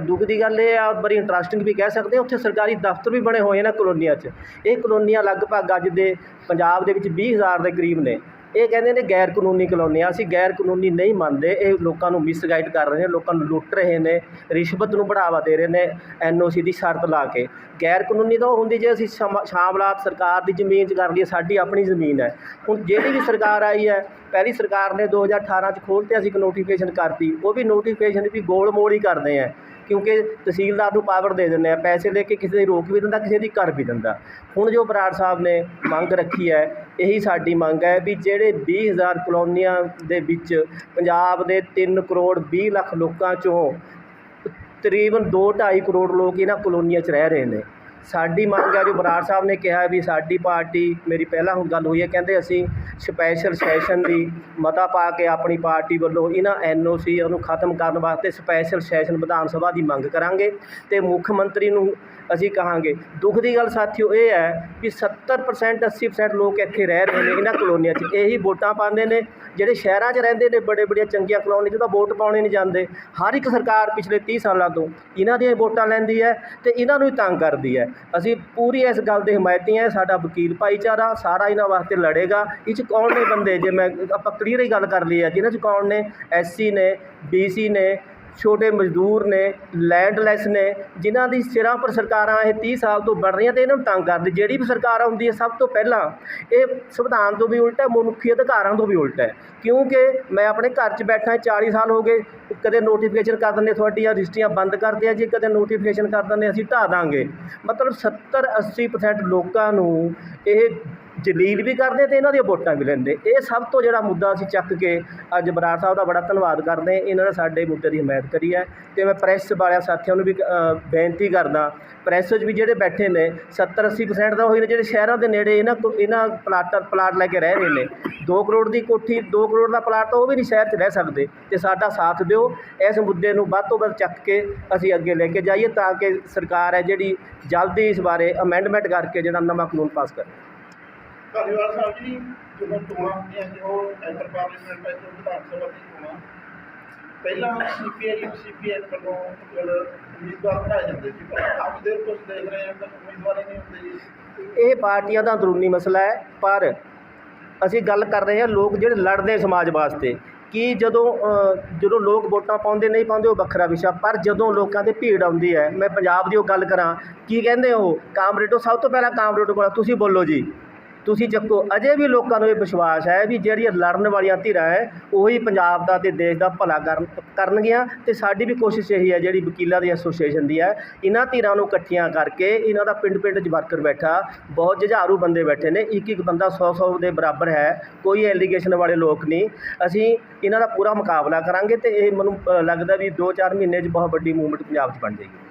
ਦੁੱਖ ਦੀ ਗੱਲ ਇਹ ਆ, ਬੜੀ ਇੰਟਰਸਟਿੰਗ ਵੀ ਕਹਿ ਸਕਦੇ ਹਾਂ, ਉੱਥੇ ਸਰਕਾਰੀ ਦਫ਼ਤਰ ਵੀ ਬਣੇ ਹੋਏ ਨੇ ਕਲੋਨੀਆਂ 'ਚ। ਇਹ ਕਲੋਨੀਆਂ ਲਗਭਗ ਅੱਜ ਦੇ ਪੰਜਾਬ ਦੇ ਵਿੱਚ 20000 ਦੇ ਕਰੀਬ ਨੇ। ਇਹ ਕਹਿੰਦੇ ਨੇ ਗੈਰ ਕਾਨੂੰਨੀ ਕਲੋਨੀਆਂ ਅਸੀਂ ਗੈਰ ਕਾਨੂੰਨੀ ਨਹੀਂ ਮੰਨਦੇ। ਇਹ ਲੋਕਾਂ ਨੂੰ ਮਿਸਗਾਈਡ ਕਰ ਰਹੇ ਨੇ, ਲੋਕਾਂ ਨੂੰ ਲੁੱਟ ਰਹੇ ਨੇ, ਰਿਸ਼ਵਤ ਨੂੰ ਬੜਾਵਾ ਦੇ ਰਹੇ ਨੇ ਐਨਓਸੀ ਦੀ ਸ਼ਰਤ ਲਾ ਕੇ। ਗੈਰ ਕਾਨੂੰਨੀ ਤਾਂ ਉਹ ਹੁੰਦੀ ਜੇ ਅਸੀਂ ਸ਼ਾਮ- ਸ਼ਾਮਲਾਤ ਸਰਕਾਰ ਦੀ ਜ਼ਮੀਨ 'ਚ ਕਰ ਲਈਏ, ਸਾਡੀ ਆਪਣੀ ਜ਼ਮੀਨ ਹੈ। ਹੁਣ ਜਿਹੜੀ ਵੀ ਸਰਕਾਰ ਆਈ ਹੈ, ਪਹਿਲੀ ਸਰਕਾਰ ਨੇ 2018 'ਚ ਖੋਲ੍ਹ ਤੇ ਅਸੀਂ ਇੱਕ ਨੋਟੀਫਿਕੇਸ਼ਨ ਕਰਤੀ। ਉਹ ਵੀ ਨੋਟੀਫਿਕੇਸ਼ਨ ਵੀ ਗੋਲ ਮੋਲ ਹੀ ਕਰਦੇ ਆ। ਕਿਉਂਕਿ ਤਹਿਸੀਲਦਾਰ ਨੂੰ ਪਾਵਰ ਦੇ ਦਿੰਦੇ ਆ, ਪੈਸੇ ਲੈ ਕੇ ਕਿਸੇ ਦੀ ਰੋਕ ਵੀ ਦਿੰਦਾ, ਕਿਸੇ ਦੀ ਕਰ ਵੀ ਦਿੰਦਾ। ਹੁਣ ਜੋ ਬਰਾੜ ਸਾਹਿਬ ਨੇ ਮੰਗ ਰੱਖੀ ਹੈ, ਇਹੀ ਸਾਡੀ ਮੰਗ ਹੈ ਵੀ ਜਿਹੜੇ 20000 ਕਲੋਨੀਆਂ ਦੇ ਵਿੱਚ ਪੰਜਾਬ ਦੇ 3 ਕਰੋੜ 20 ਲੱਖ ਲੋਕਾਂ ਚੋਂ ਤਕਰੀਬਨ 2.5 ਕਰੋੜ ਲੋਕ ਇਹਨਾਂ ਕਲੋਨੀਆਂ 'ਚ ਰਹਿ ਰਹੇ ਨੇ। ਸਾਡੀ ਮੰਗ ਹੈ, ਜੋ ਬਰਾੜ ਸਾਹਿਬ ਨੇ ਕਿਹਾ ਵੀ ਸਾਡੀ ਪਾਰਟੀ, ਮੇਰੀ ਪਹਿਲਾਂ ਹੁਣ ਗੱਲ ਹੋਈ ਹੈ, ਕਹਿੰਦੇ ਅਸੀਂ ਸਪੈਸ਼ਲ ਸੈਸ਼ਨ ਦੀ ਮਤਾ ਪਾ ਕੇ ਆਪਣੀ ਪਾਰਟੀ ਵੱਲੋਂ ਇਹਨਾਂ ਐਨਓਸੀ ਨੂੰ ਖਤਮ ਕਰਨ ਵਾਸਤੇ ਸਪੈਸ਼ਲ ਸੈਸ਼ਨ ਵਿਧਾਨ ਸਭਾ ਦੀ ਮੰਗ ਕਰਾਂਗੇ ਤੇ ਮੁੱਖ ਮੰਤਰੀ ਨੂੰ ਅਸੀਂ ਕਹਾਂਗੇ। ਦੁੱਖ ਦੀ ਗੱਲ ਸਾਥੀਓ ਇਹ ਹੈ ਵੀ 70% 80% ਲੋਕ ਇੱਥੇ ਰਹਿ ਰਹੇ ਨੇ ਇਹਨਾਂ ਕਲੋਨੀਆਂ 'ਚ। ਇਹੀ ਵੋਟਾਂ ਪਾਉਂਦੇ ਨੇ, ਜਿਹੜੇ ਸ਼ਹਿਰਾਂ 'ਚ ਰਹਿੰਦੇ ਨੇ ਬੜੇ ਬੜੀਆਂ ਚੰਗੀਆਂ ਕਲੋਨੀ 'ਚ ਤਾਂ ਵੋਟ ਪਾਉਣੇ ਨਹੀਂ ਜਾਂਦੇ। ਹਰ ਇੱਕ ਸਰਕਾਰ ਪਿਛਲੇ 30 ਸਾਲਾਂ ਤੋਂ ਇਹਨਾਂ ਦੀਆਂ ਵੋਟਾਂ ਲੈਂਦੀ ਹੈ ਤੇ ਇਹਨਾਂ ਨੂੰ ਹੀ ਤੰਗ ਕਰਦੀ ਹੈ। ਅਸੀਂ ਪੂਰੀ ਇਸ ਗੱਲ ਦੇ ਹਮਾਇਤੀ ਹਾਂ ਸਾਡਾ ਵਕੀਲ ਭਾਈਚਾਰਾ ਸਾਰਾ ਇਹਨਾਂ ਵਾਸਤੇ ਲੜੇਗਾ। ਇਹ 'ਚ ਕੌਣ ਨੇ ਬੰਦੇ? ਜੇ ਮੈਂ, ਆਪਾਂ ਕਲੀਅਰ ਹੀ ਗੱਲ ਕਰ ਲਈ ਹੈ ਇਹਨਾਂ 'ਚ ਕੌਣ ਨੇ? ਐਸਸੀ ਨੇ ਬੀਸੀ ਨੇ, ਛੋਟੇ ਮਜ਼ਦੂਰ ਨੇ ਲੈਂਡਲੈਸ ਨੇ, ਜਿਨ੍ਹਾਂ ਦੀ ਸਿਰਾਂ ਪਰ ਸਰਕਾਰਾਂ ਇਹ 30 ਸਾਲ ਤੋਂ ਬਣ ਰਹੀਆਂ ਤੇ ਇਹਨਾਂ ਨੂੰ ਤੰਗ ਕਰਦੀ। ਜਿਹੜੀ ਵੀ ਸਰਕਾਰ ਆਉਂਦੀ ਹੈ ਸਭ ਤੋਂ ਪਹਿਲਾਂ ਇਹ ਸੰਵਿਧਾਨ ਤੋਂ ਵੀ ਉਲਟਾ ਹੈ, ਮਨੁੱਖੀ ਅਧਿਕਾਰਾਂ ਤੋਂ ਵੀ ਉਲਟਾ ਹੈ। ਕਿਉਂਕਿ ਮੈਂ ਆਪਣੇ ਘਰ 'ਚ ਬੈਠਾ 40 ਸਾਲ ਹੋ ਗਏ, ਕਦੇ ਨੋਟੀਫਿਕੇਸ਼ਨ ਕਰ ਦਿੰਦੇ ਤੁਹਾਡੀਆਂ ਰਜਿਸਟਰੀਆਂ ਬੰਦ ਕਰਦੇ ਆ ਜੀ, ਕਦੇ ਨੋਟੀਫਿਕੇਸ਼ਨ ਕਰ ਦਿੰਦੇ ਅਸੀਂ ਢਾਹ ਦਾਂਗੇ। ਮਤਲਬ 70 80% ਲੋਕਾਂ ਨੂੰ ਇਹ ਜਲੀਲ ਵੀ ਕਰਦੇ ਤੇ ਇਹਨਾਂ ਦੀਆਂ ਵੋਟਾਂ ਵੀ ਲੈਂਦੇ। ਇਹ ਸਭ ਤੋਂ ਜਿਹੜਾ ਮੁੱਦਾ ਅਸੀਂ ਚੱਕ ਕੇ ਅੱਜ ਬਰਾੜ ਸਾਹਿਬ ਦਾ ਬੜਾ ਧੰਨਵਾਦ ਕਰਦੇ ਇਹਨਾਂ ਨੇ ਸਾਡੇ ਮੁੱਦੇ ਦੀ ਹਮਾਇਤ ਕਰੀ ਹੈ। ਤੇ ਮੈਂ ਪ੍ਰੈਸ ਵਾਲਿਆਂ ਸਾਥੀਆਂ ਨੂੰ ਵੀ ਬੇਨਤੀ ਕਰਦਾ ਪ੍ਰੈਸ 'ਚ ਵੀ ਜਿਹੜੇ ਬੈਠੇ ਨੇ 70 80% ਦਾ ਉਹੀ ਨੇ ਜਿਹੜੇ ਸ਼ਹਿਰਾਂ ਦੇ ਨੇੜੇ ਇਹਨਾਂ ਕੋ- ਇਹਨਾਂ ਪਲਾਟਰ ਪਲਾਟ ਲੈ ਕੇ ਰਹਿ ਰਹੇ ਨੇ। 2 ਕਰੋੜ ਦੀ ਕੋਠੀ 2 ਕਰੋੜ ਦਾ ਪਲਾਟ ਤਾਂ ਉਹ ਵੀ ਨਹੀਂ ਸ਼ਹਿਰ 'ਚ ਰਹਿ ਸਕਦੇ। ਤੇ ਸਾਡਾ ਸਾਥ ਦਿਓ, ਇਸ ਮੁੱਦੇ ਨੂੰ ਵੱਧ ਤੋਂ ਵੱਧ ਚੱਕ ਕੇ ਅਸੀਂ ਅੱਗੇ ਲੈ ਕੇ ਜਾਈਏ ਤਾਂ ਕਿ ਸਰਕਾਰ ਹੈ ਜਿਹੜੀ ਜਲਦੀ ਇਸ ਬਾਰੇ ਅਮੈਂਡਮੈਂਟ ਕਰਕੇ ਜਿਹੜਾ ਨਵਾਂ ਕਾਨੂੰਨ ਪਾਸ ਕਰੇ। ਧਾਲੀਵਾਲ ਸਾਹਿਬ ਜੀ। ਜਦੋਂ ਚੋਣਾਂ ਹੁੰਦੀਆਂ ਜੋ ਐਂਟਰ ਪਾਰਲੀਮੈਂਟ ਹੈ ਵਿਧਾਨ ਸਭਾ ਦੀ ਚੋਣਾਂ ਪਹਿਲਾਂ ਸੀਪੀਆਈ ਸੀਪੀਐਨ ਵੱਲੋਂ ਉਮੀਦਵਾਰ ਬਣਾਏ ਜਾਂਦੇ ਸੀ, ਪਰ ਅੱਜ ਦੇ ਕੁਝ ਦੇਖ ਰਹੇ ਹਾਂ ਤਾਂ ਉਮੀਦਵਾਰ ਹੀ ਨਹੀਂ ਹੁੰਦੇ ਜੀ। ਇਹ ਪਾਰਟੀਆਂ ਦਾ ਅੰਦਰੂਨੀ ਮਸਲਾ ਹੈ, ਪਰ ਅਸੀਂ ਗੱਲ ਕਰ ਰਹੇ ਹਾਂ ਲੋਕ ਜਿਹੜੇ ਲੜਦੇ ਸਮਾਜ ਵਾਸਤੇ, ਕਿ ਜਦੋਂ ਜਦੋਂ ਲੋਕ ਵੋਟਾਂ ਪਾਉਂਦੇ ਨਹੀਂ ਪਾਉਂਦੇ ਉਹ ਵੱਖਰਾ ਵਿਸ਼ਾ, ਪਰ ਜਦੋਂ ਲੋਕਾਂ ਤੇ ਭੀੜ ਆਉਂਦੀ ਹੈ, ਮੈਂ ਪੰਜਾਬ ਦੀ ਉਹ ਗੱਲ ਕਰਾਂ, ਕੀ ਕਹਿੰਦੇ ਉਹ, ਕਾਮਰੇਡੋ ਸਭ ਤੋਂ ਪਹਿਲਾਂ ਕਾਮਰੇਡੋ ਕੋਲ ਤੁਸੀਂ ਬੋਲੋ ਜੀ। ਤੁਸੀਂ ਚੱਕੋ, ਅਜੇ ਵੀ ਲੋਕਾਂ ਨੂੰ ਇਹ ਵਿਸ਼ਵਾਸ ਹੈ ਵੀ ਜਿਹੜੀਆਂ ਲੜਨ ਵਾਲੀਆਂ ਧਿਰਾਂ ਹੈ, ਉਹੀ ਪੰਜਾਬ ਦਾ ਤੇ ਦੇਸ਼ ਦਾ ਭਲਾ ਕਰਨ, ਕਰਨਗੀਆਂ ਤੇ ਸਾਡੀ ਵੀ ਕੋਸ਼ਿਸ਼ ਇਹੀ ਹੈ ਜਿਹੜੀ ਵਕੀਲਾਂ ਦੀ ਐਸੋਸੀਏਸ਼ਨ ਦੀ ਹੈ, ਇਹਨਾਂ ਧਿਰਾਂ ਨੂੰ ਇਕੱਠੀਆਂ ਕਰਕੇ ਇਹਨਾਂ ਦਾ ਪਿੰਡ ਪਿੰਡ 'ਚ ਵਰਕਰ ਬੈਠਾ, ਬਹੁਤ ਜੁਝਾਰੂ ਬੰਦੇ ਬੈਠੇ ਨੇ ਇੱਕ ਇੱਕ ਬੰਦਾ 100 100 ਦੇ ਬਰਾਬਰ ਹੈ, ਕੋਈ ਐਲੀਗੇਸ਼ਨ ਵਾਲੇ ਲੋਕ ਨਹੀਂ, ਅਸੀਂ ਇਹਨਾਂ ਦਾ ਪੂਰਾ ਮੁਕਾਬਲਾ ਕਰਾਂਗੇ ਤੇ ਇਹ ਮੈਨੂੰ ਲੱਗਦਾ ਵੀ 2-4 ਮਹੀਨੇ 'ਚ ਬਹੁਤ ਵੱਡੀ ਮੂਵਮੈਂਟ ਪੰਜਾਬ 'ਚ ਬਣ ਜਾਏਗੀ।